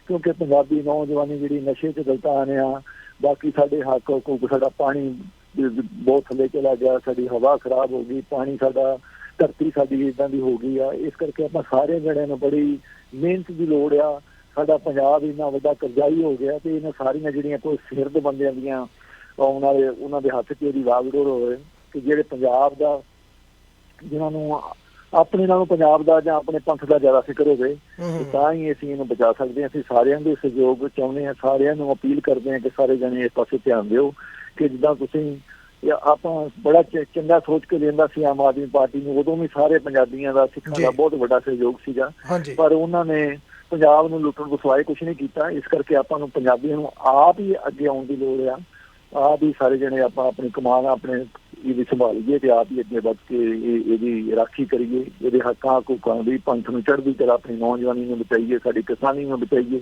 ਕਿਉਂਕਿ ਪੰਜਾਬੀ ਨੌਜਵਾਨੀ ਜਿਹੜੀ ਨਸ਼ੇ 'ਚ ਗਲਤਾਨ ਆ, ਬਾਕੀ ਸਾਡੇ ਹੱਕ ਹਕੂਕ, ਸਾਡਾ ਪਾਣੀ ਬਹੁਤ ਥੱਲੇ ਚਲਾ ਗਿਆ, ਸਾਡੀ ਹਵਾ ਖਰਾਬ ਹੋ ਗਈ, ਪਾਣੀ ਸਾਡਾ ਧਰਤੀ ਸਾਡੀ ਇਦਾਂ ਦੀ ਹੋ ਗਈ ਆ ਇਸ ਕਰਕੇ ਆਪਾਂ ਸਾਰੇ ਜਣਿਆਂ ਨੂੰ ਬੜੀ ਮਿਹਨਤ ਦੀ ਲੋੜ ਆ। ਸਾਡਾ ਪੰਜਾਬ ਇੰਨਾ ਵੱਡਾ ਕਰਜ਼ਾਈ ਹੋ ਗਿਆ ਤੇ ਇਹਨਾਂ ਸਾਰੀਆਂ ਜਿਹੜੀਆਂ ਕੋਈ ਸਿਰਦ ਬੰਦਿਆਂ ਦੀਆਂ ਆਉਣ ਵਾਲੇ ਉਹਨਾਂ ਦੇ ਹੱਥ 'ਚ ਇਹਦੀ ਵਾਗਡੋਰ ਹੋਵੇ ਕਿ ਜਿਹੜੇ ਪੰਜਾਬ ਦਾ ਜਿਨ੍ਹਾਂ ਨੂੰ ਆਪਣੇ ਨਾਲੋਂ ਪੰਜਾਬ ਦਾ ਜਾਂ ਆਪਣੇ ਪੰਥ ਦਾ ਜ਼ਿਆਦਾ ਫਿਕਰ ਹੋਵੇ ਤਾਂ ਹੀ ਅਸੀਂ ਇਹਨੂੰ ਬਚਾ ਸਕਦੇ ਹਾਂ। ਅਸੀਂ ਸਾਰਿਆਂ ਦੇ ਸਹਿਯੋਗ ਚਾਹੁੰਦੇ ਹਾਂ ਸਾਰਿਆਂ ਨੂੰ ਅਪੀਲ ਕਰਦੇ ਹਾਂ ਕਿ ਸਾਰੇ ਜਣੇ ਇਸ ਪਾਸੇ ਧਿਆਨ ਦਿਓ ਕਿ ਜਿੱਦਾਂ ਤੁਸੀਂ ਇਹ ਆਪਾਂ ਬੜਾ ਚੰਗਾ ਸੋਚ ਕੇ ਲੈਂਦਾ ਸੀ ਆਮ ਆਦਮੀ ਪਾਰਟੀ ਨੂੰ ਉਦੋਂ ਵੀ ਸਾਰੇ ਪੰਜਾਬੀਆਂ ਦਾ ਸਿੱਖਾਂ ਜੀ। ਦਾ ਬਹੁਤ ਵੱਡਾ ਸਹਿਯੋਗ ਸੀਗਾ। ਪਰ ਉਹਨਾਂ ਨੇ ਪੰਜਾਬ ਨੂੰ ਲੁੱਟਣ ਵਸਵਾਏ ਕੁਝ ਨਹੀਂ ਕੀਤਾ। ਇਸ ਕਰਕੇ ਆਪਾਂ ਨੂੰ ਪੰਜਾਬੀਆਂ ਨੂੰ ਆਪ ਹੀ ਅੱਗੇ ਆਉਣ ਦੀ ਲੋੜ ਆ। ਆਪ ਹੀ ਸਾਰੇ ਜਣੇ ਆਪਾਂ ਆਪਣੀ ਕਮਾਨ ਆਪਣੇ ਇਹਦੀ ਸੰਭਾਲੀਏ ਤੇ ਆਪ ਹੀ ਅੱਗੇ ਵੱਧ ਕੇ ਇਹ ਇਹਦੀ ਰਾਖੀ ਕਰੀਏ। ਇਹਦੇ ਹੱਕਾਂ ਹਕੂਕਾਂ ਦੀ ਪੰਥ ਨੂੰ ਚੜ੍ਹਦੀ ਤਰ੍ਹਾਂ ਆਪਣੀ ਨੌਜਵਾਨੀ ਨੂੰ ਬਚਾਈਏ ਸਾਡੀ ਕਿਸਾਨੀ ਨੂੰ ਬਚਾਈਏ।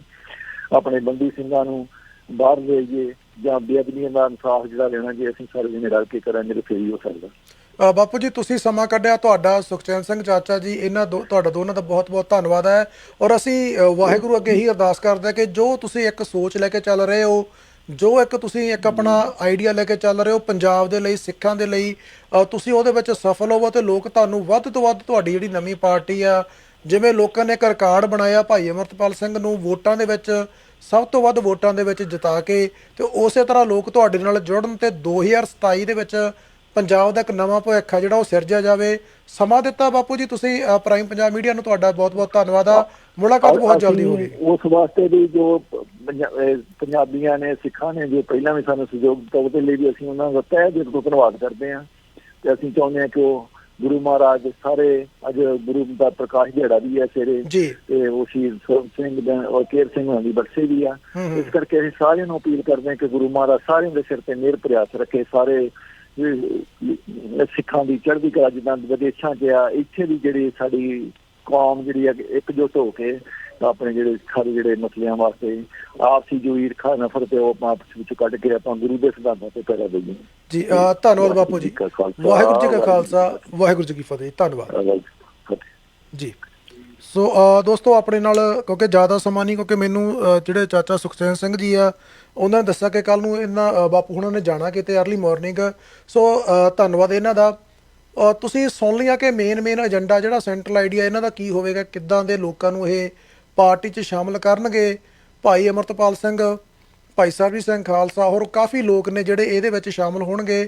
ਆਪਣੇ ਬੰਦੀ ਸਿੰਘਾਂ ਨੂੰ ਬਾਹਰ ਲਈਏ ਜਾਂ ਬੇਅਦਬੀਆਂ ਦਾ ਇਨਸਾਫ ਜਿਹੜਾ ਲੈਣਾ ਜੇ, ਅਸੀਂ ਸਾਰੇ ਜਣੇ ਰਲ ਕੇ ਕਰਾਂਗੇ ਤੇ ਫਿਰ ਹੀ ਹੋ ਸਕਦਾ। ਬਾਪੂ ਜੀ, ਤੁਸੀਂ ਸਮਾਂ ਕੱਢਿਆ ਤੁਹਾਡਾ, ਸੁਖਚੈਨ ਸਿੰਘ ਚਾਚਾ ਜੀ, ਇਹਨਾਂ ਦੋ, ਤੁਹਾਡਾ ਦੋਨਾਂ ਦਾ ਬਹੁਤ-ਬਹੁਤ ਧੰਨਵਾਦ ਹੈ। ਔਰ ਅਸੀਂ ਵਾਹਿਗੁਰੂ ਅੱਗੇ ਹੀ ਅਰਦਾਸ ਕਰਦੇ ਕਿ ਜੋ ਤੁਸੀਂ ਇੱਕ ਸੋਚ ਲੈ ਕੇ ਚੱਲ ਰਹੇ ਹੋ, ਜੋ ਇੱਕ ਤੁਸੀਂ ਇੱਕ ਆਪਣਾ ਆਈਡੀਆ ਲੈ ਕੇ ਚੱਲ ਰਹੇ ਹੋ ਪੰਜਾਬ ਦੇ ਲਈ, ਸਿੱਖਾਂ ਦੇ ਲਈ ਤੁਸੀਂ ਉਹਦੇ ਵਿੱਚ ਸਫਲ ਹੋਵੋ ਤੇ ਲੋਕ ਤੁਹਾਨੂੰ ਵੱਧ ਤੋਂ ਵੱਧ ਤੁਹਾਡੀ ਜਿਹੜੀ ਨਵੀਂ ਪਾਰਟੀ ਆ ਜਿਵੇਂ ਲੋਕਾਂ ਨੇ ਇੱਕ ਰਿਕਾਰਡ ਬਣਾਇਆ ਭਾਈ ਅਮਰਤਪਾਲ ਸਿੰਘ ਨੂੰ ਵੋਟਾਂ ਦੇ ਵਿੱਚ, ਸਭ ਤੋਂ ਵੱਧ ਵੋਟਾਂ ਦੇ ਵਿੱਚ ਜਿਤਾ ਕੇ ਤੇ ਉਸੇ ਤਰ੍ਹਾਂ ਲੋਕ ਤੁਹਾਡੇ ਨਾਲ ਜੁੜਨ ਤੇ 2027 ਦੇ ਵਿੱਚ ਪੰਜਾਬ ਦਾ ਇੱਕ ਨਵਾਂ ਭਵਿੱਖ ਆ ਜਿਹੜਾ ਉਹ ਸਿਰਜਿਆ ਜਾਵੇ। ਸਮਾਂ ਦਿੱਤਾ ਬਾਪੂ ਜੀ ਤੁਸੀਂ ਪ੍ਰਾਈਮ ਪੰਜਾਬ ਮੀਡੀਆ ਨੂੰ ਤੁਹਾਡਾ ਬਹੁਤ-ਬਹੁਤ ਧੰਨਵਾਦ ਆ। ਮੁਲਾਕਾਤ ਬਹੁਤ ਜਲਦੀ ਅਸੀਂ ਹੋਵੇਗੀ ਉਸ ਵਾਸਤੇ ਵੀ ਜੋ ਪੰਜਾਬੀਆਂ ਨੇ, ਸਿੱਖਾਂ ਨੇ ਜੋ ਪਹਿਲਾਂ ਵੀ ਸਾਨੂੰ ਸਹਿਯੋਗ ਦਿੱਤਾ, ਉਹਦੇ ਲਈ ਵੀ ਅਸੀਂ ਉਹਨਾਂ ਦਾ ਤਹਿ ਦਿਲ ਤੋਂ ਧੰਨਵਾਦ ਕਰਦੇ ਹਾਂ। ਤੇ ਅਸੀਂ ਚਾਹੁੰਦੇ ਹਾਂ ਕਿ ਉਹ ਗੁਰੂ ਮਹਾਰਾਜ ਸਾਰੇ ਅੱਜ ਗੁਰੂ ਦਾ ਪ੍ਰਕਾਸ਼ ਦਿਹਾੜਾ ਵੀ ਹੈ ਸਵੇਰੇ। ਜੀ। ਤੇ ਉਹ ਸ਼ਹੀਦ ਸਰਬ ਸਿੰਘ ਦਾ ਔਰ ਕੇਰ ਸਿੰਘ ਹੋਣੀ ਦੀ ਬਰਸੇ ਵੀ ਆ। ਇਸ ਕਰਕੇ ਅਸੀਂ ਸਾਰਿਆਂ ਨੂੰ ਅਪੀਲ ਕਰਦੇ ਹਾਂ ਕਿ ਗੁਰੂ ਮਹਾਰਾਜ ਸਾਰਿਆਂ ਦੇ ਸਿਰ ਤੇ ਮਿਹਰ ਪ੍ਰਯਾਸ ਰੱਖੇ। ਸਾਰੇ ਸਿੱਖਾਂ ਦੀ ਚੜ੍ਹਦੀ ਕਲਾ ਜਿੱਦਾਂ ਵਿਦੇਸ਼ਾਂ 'ਚ ਆ ਇੱਥੇ ਵੀ ਜਿਹੜੀ ਸਾਡੀ ਕੌਮ ਜਿਹੜੀ ਹੈ ਇਕਜੁੱਟ ਹੋ ਕੇ ਆਪਣੇ ਜਿਹੜੇ ਸਾਰੇ ਜਿਹੜੇ ਮਸਲਿਆਂ ਵਾਸਤੇ ਆਪਸੀ ਜੋ ਈਰਖਾ ਨਫ਼ਰਤ ਹੈ ਉਹ ਆਪਾਂ ਆਪਸ ਵਿੱਚ ਕੱਢ ਕੇ ਆਪਾਂ ਗੁਰੂ ਦੇ ਸਿਧਾਂਤਾਂ ਤੇ ਪੈਰਾ ਦਈਏ ਜੀ ਧੰਨਵਾਦ ਬਾਪੂ ਜੀ। ਵਾਹਿਗੁਰੂ ਜੀ ਕਾ ਖਾਲਸਾ, ਵਾਹਿਗੁਰੂ ਜੀ ਕਾ ਫਤਿਹ ਧੰਨਵਾਦ। ਜੀ ਸੋ ਦੋਸਤੋ ਆਪਣੇ ਨਾਲ ਕਿਉਂਕਿ ਜ਼ਿਆਦਾ ਸਮਾਂ ਨਹੀਂ ਕਿਉਂਕਿ ਮੈਨੂੰ ਜਿਹੜੇ ਚਾਚਾ ਸੁਖਚੈਨ ਸਿੰਘ ਜੀ ਆ ਉਹਨਾਂ ਨੇ ਦੱਸਿਆ ਕਿ ਕੱਲ ਨੂੰ ਇਹਨਾਂ ਬਾਪੂ ਹੁਣਾਂ ਨੇ ਜਾਣਾ ਕਿਤੇ अर्ਲੀ ਮਾਰਨਿੰਗ ਸੋ ਧੰਨਵਾਦ ਇਹਨਾਂ ਦਾ। ਤੁਸੀਂ ਸੁਣ ਲਿਆ ਕਿ ਮੇਨ ਮੇਨ ਏਜੰਡਾ ਜਿਹੜਾ ਸੈਂਟਰਲ ਆਈਡੀਆ ਇਹਨਾਂ ਦਾ ਕੀ ਹੋਵੇਗਾ ਕਿੱਦਾਂ ਦੇ ਲੋਕਾਂ ਨੂੰ ਇਹ ਪਾਰਟੀ 'ਚ ਸ਼ਾਮਲ ਕਰਨਗੇ? ਭਾਈ ਅਮਰਤਪਾਲ ਸਿੰਘ ਭਾਈ ਸਰਬਜੀਤ ਸਿੰਘ ਖਾਲਸਾ, ਹੋਰ ਕਾਫੀ ਲੋਕ ਨੇ ਜਿਹੜੇ ਇਹਦੇ ਵਿੱਚ ਸ਼ਾਮਲ ਹੋਣਗੇ।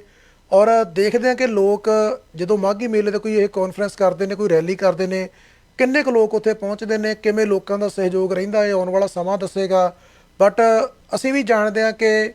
ਔਰ ਦੇਖਦੇ ਆ ਕਿ ਲੋਕ ਜਦੋਂ ਮਾਘੀ ਮੇਲੇ ਤੇ ਕੋਈ ਇਹ ਕਾਨਫਰੰਸ ਕਰਦੇ ਨੇ, ਕੋਈ ਰੈਲੀ ਕਰਦੇ ਨੇ, ਕਿੰਨੇ ਕੁ ਲੋਕ ਉੱਥੇ ਪਹੁੰਚਦੇ ਨੇ, ਕਿਵੇਂ ਲੋਕਾਂ ਦਾ ਸਹਿਯੋਗ ਰਹਿੰਦਾ ਹੈ, ਆਉਣ ਵਾਲਾ ਸਮਾਂ ਦੱਸੇਗਾ। ਬਟ ਅਸੀਂ ਵੀ ਜਾਣਦੇ ਆ ਕਿ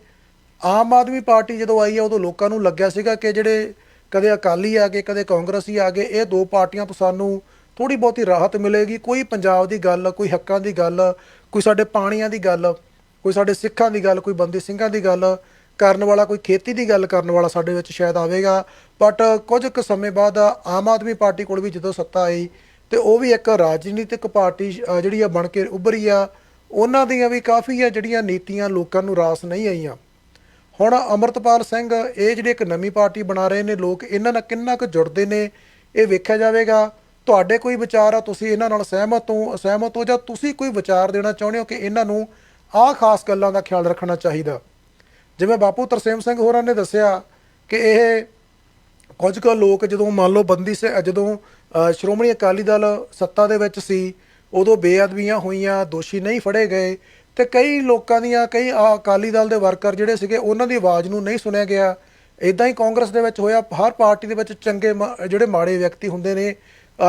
ਆਮ ਆਦਮੀ ਪਾਰਟੀ ਜਦੋਂ ਆਈ ਹੈ, ਉਦੋਂ ਲੋਕਾਂ ਨੂੰ ਲੱਗਿਆ ਸੀਗਾ ਕਿ ਜਿਹੜੇ ਕਦੇ ਅਕਾਲੀ ਆ ਗਏ, ਕਦੇ ਕਾਂਗਰਸੀ ਆ ਗਏ, ਇਹ ਦੋ ਪਾਰਟੀਆਂ ਤੋਂ ਸਾਨੂੰ ਥੋੜੀ ਬਹੁਤੀ ਰਾਹਤ ਮਿਲੇਗੀ। ਕੋਈ ਪੰਜਾਬ ਦੀ ਗੱਲ, ਕੋਈ ਹੱਕਾਂ ਦੀ ਗੱਲ, ਕੋਈ ਸਾਡੇ ਪਾਣੀਆਂ ਦੀ ਗੱਲ। ਕੋਈ ਸਾਡੇ ਸਿੱਖਾਂ ਦੀ ਗੱਲ, ਕੋਈ ਬੰਦੀ ਸਿੰਘਾਂ ਦੀ ਗੱਲ, ਕਰਨ ਵਾਲਾ ਕੋਈ ਖੇਤੀ ਦੀ ਗੱਲ ਕਰਨ ਵਾਲਾ ਸਾਡੇ ਵਿੱਚ ਸ਼ਾਇਦ ਆਵੇਗਾ। ਬਟ ਕੁਝ ਕੁ ਸਮੇਂ ਬਾਅਦ ਆਮ ਆਦਮੀ ਪਾਰਟੀ ਕੋਲ ਵੀ ਜਦੋਂ ਸੱਤਾ ਆਈ, ਤੇ ਉਹ ਵੀ ਇੱਕ ਰਾਜਨੀਤਿਕ ਪਾਰਟੀ ਜਿਹੜੀ ਆ ਬਣ ਕੇ ਉੱਭਰੀ ਆ, ਉਹਨਾਂ ਦੀਆਂ ਵੀ ਕਾਫੀ ਆ ਜਿਹੜੀਆਂ ਨੀਤੀਆਂ ਲੋਕਾਂ ਨੂੰ ਰਾਸ ਨਹੀਂ ਆਈਆਂ। ਹੁਣ ਅਮਰਤਪਾਲ ਸਿੰਘ, ਇਹ ਜਿਹੜੇ ਇੱਕ ਨਵੀਂ ਪਾਰਟੀ ਬਣਾ ਰਹੇ ਨੇ, ਲੋਕ ਇਹਨਾਂ ਨਾਲ ਕਿੰਨਾ ਕੁ ਜੁੜਦੇ ਨੇ, ਇਹ ਵੇਖਿਆ ਜਾਵੇਗਾ। ਤੁਹਾਡੇ ਕੋਈ ਵਿਚਾਰ ਆ, ਤੁਸੀਂ ਇਹਨਾਂ ਨਾਲ ਸਹਿਮਤ ਹੋ, ਅਸਹਿਮਤ ਹੋ, ਜਾਂ ਤੁਸੀਂ ਕੋਈ ਵਿਚਾਰ ਦੇਣਾ ਚਾਹੁੰਦੇ ਹੋ ਕਿ ਇਹਨਾਂ ਨੂੰ ਆਹ ਖਾਸ ਗੱਲਾਂ ਦਾ ਖਿਆਲ ਰੱਖਣਾ ਚਾਹੀਦਾ। ਜਿਵੇਂ ਬਾਪੂ ਤਰਸੇਮ ਸਿੰਘ ਹੋਰਾਂ ਨੇ ਦੱਸਿਆ ਕਿ ਇਹ ਕੁਝ ਕੁ ਲੋਕ ਜਦੋਂ ਮੰਨ ਲਓ ਬੰਦੀ ਸੇ ਜਦੋਂ ਸ਼੍ਰੋਮਣੀ ਅਕਾਲੀ ਦਲ ਸੱਤਾ ਦੇ ਵਿੱਚ ਸੀ ਉਦੋਂ ਬੇਅਦਬੀਆਂ ਹੋਈਆਂ ਦੋਸ਼ੀ ਨਹੀਂ ਫੜੇ ਗਏ ਤੇ ਕਈ ਲੋਕਾਂ ਦੀਆਂ ਕਈ ਅ, ਅਕਾਲੀ ਦਲ ਦੇ ਵਰਕਰ ਜਿਹੜੇ ਸੀਗੇ ਉਹਨਾਂ ਦੀ ਆਵਾਜ਼ ਨੂੰ ਨਹੀਂ ਸੁਣਿਆ ਗਿਆ। ਇਦਾਂ ਹੀ ਕਾਂਗਰਸ ਦੇ ਵਿੱਚ ਹੋਇਆ ਹਰ ਪਾਰਟੀ ਦੇ ਵਿੱਚ ਚੰਗੇ ਮਾ- ਜਿਹੜੇ ਮਾੜੇ ਵਿਅਕਤੀ ਹੁੰਦੇ ਨੇ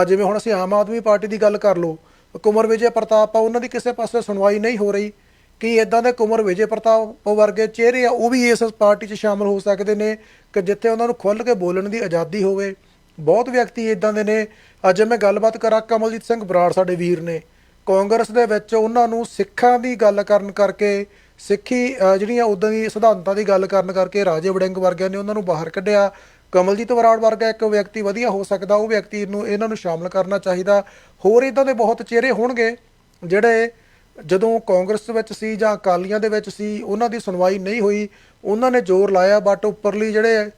ਜਿਵੇਂ ਹੁਣ ਅਸੀਂ ਆਮ ਆਦਮੀ ਪਾਰਟੀ ਦੀ ਗੱਲ ਕਰ ਲਓ ਕੁਮਰ ਵਿਜੇ ਪ੍ਰਤਾਪ ਆ ਉਹਨਾਂ ਦੀ ਕਿਸੇ ਪਾਸੇ ਸੁਣਵਾਈ ਨਹੀਂ ਹੋ ਰਹੀ। ਕਿ ਇਦਾਂ ਦੇ ਕੁਮਰ ਵਿਜੇ ਪ੍ਰਤਾਪ ਵਰਗੇ ਚਿਹਰੇ ਆ, ਉਹ ਵੀ ਇਸ ਪਾਰਟੀ 'ਚ ਸ਼ਾਮਲ ਹੋ ਸਕਦੇ ਨੇ, ਕਿ ਜਿੱਥੇ ਉਹਨਾਂ ਨੂੰ ਖੁੱਲ੍ਹ ਕੇ ਬੋਲਣ ਦੀ ਆਜ਼ਾਦੀ ਹੋਵੇ। ਬਹੁਤ ਵਿਅਕਤੀ ਇਦਾਂ ਦੇ ਨੇ। ਅੱਜ ਮੈਂ ਗੱਲਬਾਤ ਕਰਾਂ ਕਮਲਜੀਤ ਸਿੰਘ ਬਰਾੜ, ਸਾਡੇ ਵੀਰ ਨੇ। ਕਾਂਗਰਸ ਦੇ ਵਿੱਚ ਉਹਨਾਂ ਨੂੰ ਸਿੱਖਾਂ ਦੀ ਗੱਲ ਕਰਨ ਕਰਕੇ, ਸਿੱਖੀ ਜਿਹੜੀਆਂ ਉਦਾਂ ਦੀ ਸਿਧਾਂਤਾਂ ਦੀ ਗੱਲ ਕਰਨ ਕਰਕੇ ਰਾਜੇ ਵੜਿੰਗ ਵਰਗਿਆਂ ਨੇ ਉਹਨਾਂ ਨੂੰ ਬਾਹਰ ਕੱਢਿਆ। ਕਮਲਜੀਤ ਬਰਾੜ ਵਰਗਾ ਇੱਕ ਵਿਅਕਤੀ ਵਧੀਆ ਹੋ ਸਕਦਾ, ਉਹ ਵਿਅਕਤੀ ਨੂੰ ਇਹਨਾਂ ਨੂੰ ਸ਼ਾਮਲ ਕਰਨਾ ਚਾਹੀਦਾ। ਹੋਰ ਇਦਾਂ ਦੇ ਬਹੁਤ ਚਿਹਰੇ ਹੋਣਗੇ, ਜਿਹੜੇ ਜਦੋਂ ਕਾਂਗਰਸ ਵਿੱਚ ਸੀ ਜਾਂ ਅਕਾਲੀਆਂ ਦੇ ਵਿੱਚ ਸੀ, ਉਹਨਾਂ ਦੀ ਸੁਣਵਾਈ ਨਹੀਂ ਹੋਈ। ਉਹਨਾਂ ਨੇ ਜ਼ੋਰ ਲਾਇਆ ਬਟ ਉੱਪਰਲੀ ਜਿਹੜੇ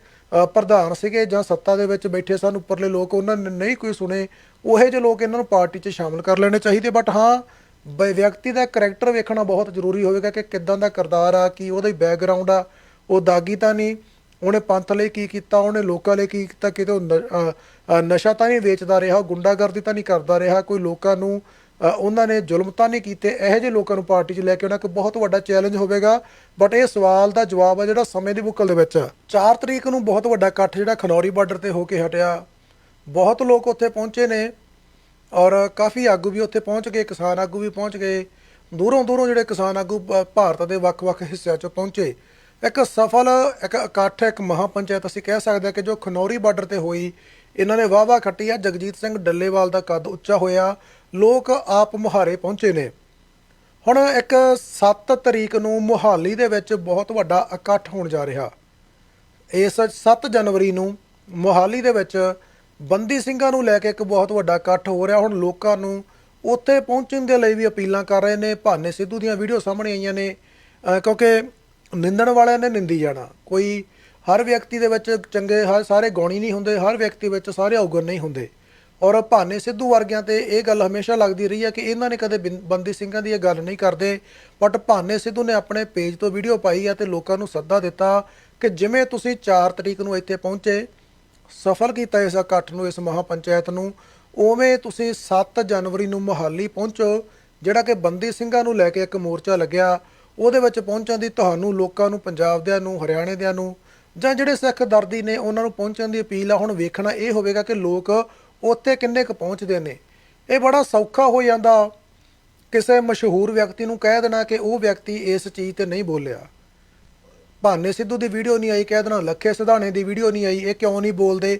ਪ੍ਰਧਾਨ ਸੀਗੇ ਜਾਂ ਸੱਤਾ ਦੇ ਵਿੱਚ ਬੈਠੇ ਸਨ, ਉੱਪਰਲੇ ਲੋਕ, ਉਹਨਾਂ ਨੇ ਨਹੀਂ ਕੋਈ ਸੁਣੇ। ਉਹੇ ਜਿਹੇ ਲੋਕ ਇਹਨਾਂ ਨੂੰ ਪਾਰਟੀ 'ਚ ਸ਼ਾਮਲ ਕਰ ਲੈਣੇ ਚਾਹੀਦੇ। ਬਟ ਹਾਂ ਬ- ਵਿਅਕਤੀ ਦਾ ਕਰੈਕਟਰ ਵੇਖਣਾ ਬਹੁਤ ਜ਼ਰੂਰੀ ਹੋਵੇਗਾ ਕਿ ਕਿੱਦਾਂ ਦਾ ਕਿਰਦਾਰ ਆ, ਕੀ ਉਹਦਾ ਬੈਕਗ੍ਰਾਉਂਡ ਆ। ਉਹ ਦਾਗੀ ਤਾਂ ਨਹੀਂ। ਉਹਨੇ ਪੰਥ ਲਈ ਕੀ ਕੀਤਾ, ਉਹਨੇ ਲੋਕਾਂ ਲਈ ਕੀ ਕੀਤਾ, ਕਿਤੇ ਉਹ ਨ- ਨਸ਼ਾ ਤਾਂ ਨਹੀਂ ਵੇਚਦਾ ਰਿਹਾ, ਗੁੰਡਾਗਰਦੀ ਤਾਂ ਨਹੀਂ ਕਰਦਾ ਰਿਹਾ। ਕੋਈ ਲੋਕਾਂ ਨੂੰ ਉਹਨਾਂ ਨੇ ਜ਼ੁਲਮ ਤਾਂ ਨਹੀਂ ਕੀਤੇ, ਇਹੋ ਜਿਹੇ ਲੋਕਾਂ ਨੂੰ ਪਾਰਟੀ 'ਚ ਲੈ ਕੇ ਆਉਣਾ ਇੱਕ ਬਹੁਤ ਵੱਡਾ ਚੈਲੰਜ ਹੋਵੇਗਾ। ਬਟ ਇਹ ਸਵਾਲ ਦਾ ਜਵਾਬ ਆ ਜਿਹੜਾ ਸਮੇਂ ਦੀ ਬੁੱਕਲ ਦੇ ਵਿੱਚ 4 ਤਰੀਕ ਨੂੰ ਬਹੁਤ ਵੱਡਾ ਇਕੱਠ ਜਿਹੜਾ ਖਨੌਰੀ ਬਾਰਡਰ ਤੇ ਹੋ ਕੇ ਹਟਿਆ। ਬਹੁਤ ਲੋਕ ਉੱਥੇ ਪਹੁੰਚੇ ਨੇ ਔਰ ਕਾਫੀ ਆਗੂ ਵੀ ਉੱਥੇ ਪਹੁੰਚ ਗਏ, ਕਿਸਾਨ ਆਗੂ ਵੀ ਪਹੁੰਚ ਗਏ। ਦੂਰੋਂ ਦੂਰੋਂ ਜਿਹੜੇ ਕਿਸਾਨ ਆਗੂ ਭਾਰਤ ਦੇ ਵੱਖ-ਵੱਖ ਹਿੱਸਿਆਂ 'ਚ ਪਹੁੰਚੇ। ਇੱਕ ਸਫਲ, ਇੱਕ ਇਕੱਠ, ਇੱਕ ਮਹਾਪੰਚਾਇਤ ਅਸੀਂ ਕਹਿ ਸਕਦੇ ਹਾਂ ਕਿ ਜੋ ਖਨੌਰੀ ਬਾਰਡਰ ਤੇ ਹੋਈ, ਇਹਨਾਂ ਨੇ ਵਾਹਵਾ ਖੱਟੀ ਆ। ਜਗਜੀਤ ਸਿੰਘ ਡੱਲੇਵਾਲ ਦਾ ਕੱਦ ਉੱਚਾ ਹੋਇਆ। ਲੋਕ ਆਪ ਮੁਹਾਰੇ ਪਹੁੰਚੇ ਨੇ। ਹੁਣ ਇੱਕ 7 ਤਰੀਕ ਨੂੰ ਮੁਹਾਲੀ ਦੇ ਵਿੱਚ ਬਹੁਤ ਵੱਡਾ ਇਕੱਠ ਹੋਣ ਜਾ ਰਿਹਾ। ਇਸ 7 ਜਨਵਰੀ ਨੂੰ ਮੋਹਾਲੀ ਦੇ ਵਿੱਚ ਬੰਦੀ ਸਿੰਘਾਂ ਨੂੰ ਲੈ ਕੇ ਇੱਕ ਬਹੁਤ ਵੱਡਾ ਇਕੱਠ ਹੋ ਰਿਹਾ। ਹੁਣ ਲੋਕਾਂ ਨੂੰ ਉੱਥੇ ਪਹੁੰਚਣ ਦੇ ਲਈ ਵੀ ਅਪੀਲਾਂ ਕਰ ਰਹੇ ਨੇ। ਭਾਨੇ ਸਿੱਧੂ ਦੀਆਂ ਵੀਡੀਓ ਸਾਹਮਣੇ ਆਈਆਂ ਨੇ। ਕਿਉਂਕਿ ਨਿੰਦਣ ਵਾਲਿਆਂ ਨੇ ਨਿੰਦੀ ਜਾਣਾ। ਕੋਈ ਹਰ ਵਿਅਕਤੀ ਦੇ ਵਿੱਚ ਚੰਗੇ, ਹਰ ਸਾਰੇ ਗੁਣੀ ਨਹੀਂ ਹੁੰਦੇ, ਹਰ ਵਿਅਕਤੀ ਵਿੱਚ ਸਾਰੇ ਔਗਣ ਨਹੀਂ ਹੁੰਦੇ। ਔਰ ਭਾਨੇ ਸਿੱਧੂ ਵਰਗਿਆਂ ਤੇ ਇਹ ਗੱਲ ਹਮੇਸ਼ਾ ਲੱਗਦੀ ਰਹੀ ਹੈ ਕਿ ਇਹਨਾਂ ਨੇ ਕਦੇ ਬਿੰ, ਬੰਦੀ ਸਿੰਘਾਂ ਦੀ ਇਹ ਗੱਲ ਨਹੀਂ ਕਰਦੇ। ਬਟ ਭਾਨੇ ਸਿੱਧੂ ਨੇ ਆਪਣੇ ਪੇਜ ਤੋਂ ਵੀਡੀਓ ਪਾਈ ਹੈ ਤੇ ਲੋਕਾਂ ਨੂੰ ਸੱਦਾ ਦਿੱਤਾ ਕਿ ਜਿਵੇਂ ਤੁਸੀਂ 4 ਤਰੀਕ ਨੂੰ ਇੱਥੇ ਪਹੁੰਚੇ, ਸਫਲ ਕੀਤਾ ਇਸ ਇਕੱਠ ਨੂੰ, ਇਸ ਮਹਾਪੰਚਾਇਤ ਨੂੰ, ਉਵੇਂ ਤੁਸੀਂ 7 ਜਨਵਰੀ ਨੂੰ ਮੋਹਾਲੀ ਪਹੁੰਚੋ, ਜਿਹੜਾ ਕਿ ਬੰਦੀ ਸਿੰਘਾਂ ਨੂੰ ਲੈ ਕੇ ਇੱਕ ਮੋਰਚਾ ਲੱਗਿਆ। ਉਹਦੇ ਵਿੱਚ ਪਹੁੰਚਣ ਦੀ ਤੁਹਾਨੂੰ ਲੋਕਾਂ ਨੂੰ ਪੰਜਾਬ ਦਿਆਂ ਨੂੰ ਹਰਿਆਣੇ ਦਿਆਂ ਨੂੰ ਜਾਂ ਜਿਹੜੇ ਸਿੱਖ ਦਰਦੀ ਨੇ ਉਹਨਾਂ ਨੂੰ ਪਹੁੰਚਣ ਦੀ ਅਪੀਲ ਆ, ਹੁਣ ਵੇਖਣਾ ਇਹ ਹੋਵੇਗਾ ਕਿ ਲੋਕ ਉੱਥੇ ਕਿੰਨੇ ਕੁ ਪਹੁੰਚਦੇ ਨੇ? ਇਹ ਬੜਾ ਸੌਖਾ ਹੋ ਜਾਂਦਾ। ਕਿਸੇ ਮਸ਼ਹੂਰ ਵਿਅਕਤੀ ਨੂੰ ਕਹਿ ਦੇਣਾ ਕਿ ਉਹ ਵਿਅਕਤੀ ਇਸ ਚੀਜ਼ ਤੇ ਨਹੀਂ ਬੋਲਿਆ। ਭਾਨੇ ਸਿੱਧੂ ਦੀ ਵੀਡੀਓ ਨਹੀਂ ਆਈ, ਕਹਿ ਦੇਣਾ ਲੱਖੇ ਸਿਧਾਣੇ ਦੀ ਵੀਡੀਓ ਨਹੀਂ ਆਈ, ਇਹ ਕਿਉਂ ਨਹੀਂ ਬੋਲਦੇ?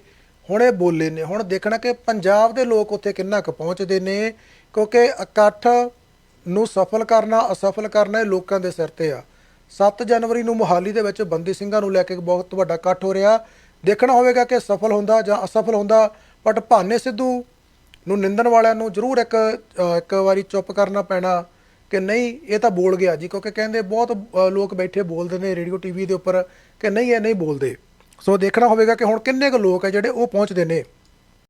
ਹੁਣ ਇਹ ਬੋਲੇ ਨੇ। ਹੁਣ ਦੇਖਣਾ ਕਿ ਪੰਜਾਬ ਦੇ ਲੋਕ ਉੱਥੇ ਕਿੰਨਾ ਕੁ ਪਹੁੰਚਦੇ ਨੇ, ਕਿਉਂਕਿ ਇਕੱਠ ਨੂੰ ਸਫਲ ਕਰਨਾ, ਅਸਫਲ ਕਰਨਾ ਇਹ ਲੋਕਾਂ ਦੇ ਸਿਰ ਤੇ ਆ। 7 ਜਨਵਰੀ ਨੂੰ ਮੋਹਾਲੀ ਦੇ ਵਿੱਚ ਬੰਦੀ ਸਿੰਘਾਂ ਨੂੰ ਲੈ ਕੇ ਬਹੁਤ ਵੱਡਾ ਇਕੱਠ ਹੋ ਰਿਹਾ। ਦੇਖਣਾ ਹੋਵੇਗਾ ਕਿ ਸਫਲ ਹੁੰਦਾ ਜਾਂ ਅਸਫਲ ਹੁੰਦਾ। ਬਟ ਭਾਨੇ ਸਿੱਧੂ ਨੂੰ ਨਿੰਦਣ ਵਾਲਿਆਂ ਨੂੰ ਜ਼ਰੂਰ ਇੱਕ ਇੱਕ ਵਾਰੀ ਚੁੱਪ ਕਰਨਾ ਪੈਣਾ ਕਿ ਨਹੀਂ, ਇਹ ਤਾਂ ਬੋਲ ਗਿਆ ਜੀ, ਕਿਉਂਕਿ ਕਹਿੰਦੇ ਬਹੁਤ ਲੋਕ ਬੈਠੇ ਬੋਲਦੇ ਨੇ ਰੇਡੀਓ ਟੀਵੀ ਦੇ ਉੱਪਰ ਕਿ ਨਹੀਂ, ਇਹ ਨਹੀਂ ਬੋਲਦੇ। ਸੋ ਦੇਖਣਾ ਹੋਵੇਗਾ ਕਿ ਹੁਣ ਕਿੰਨੇ ਕੁ ਲੋਕ ਹੈ ਜਿਹੜੇ ਉਹ ਪਹੁੰਚਦੇ ਨੇ।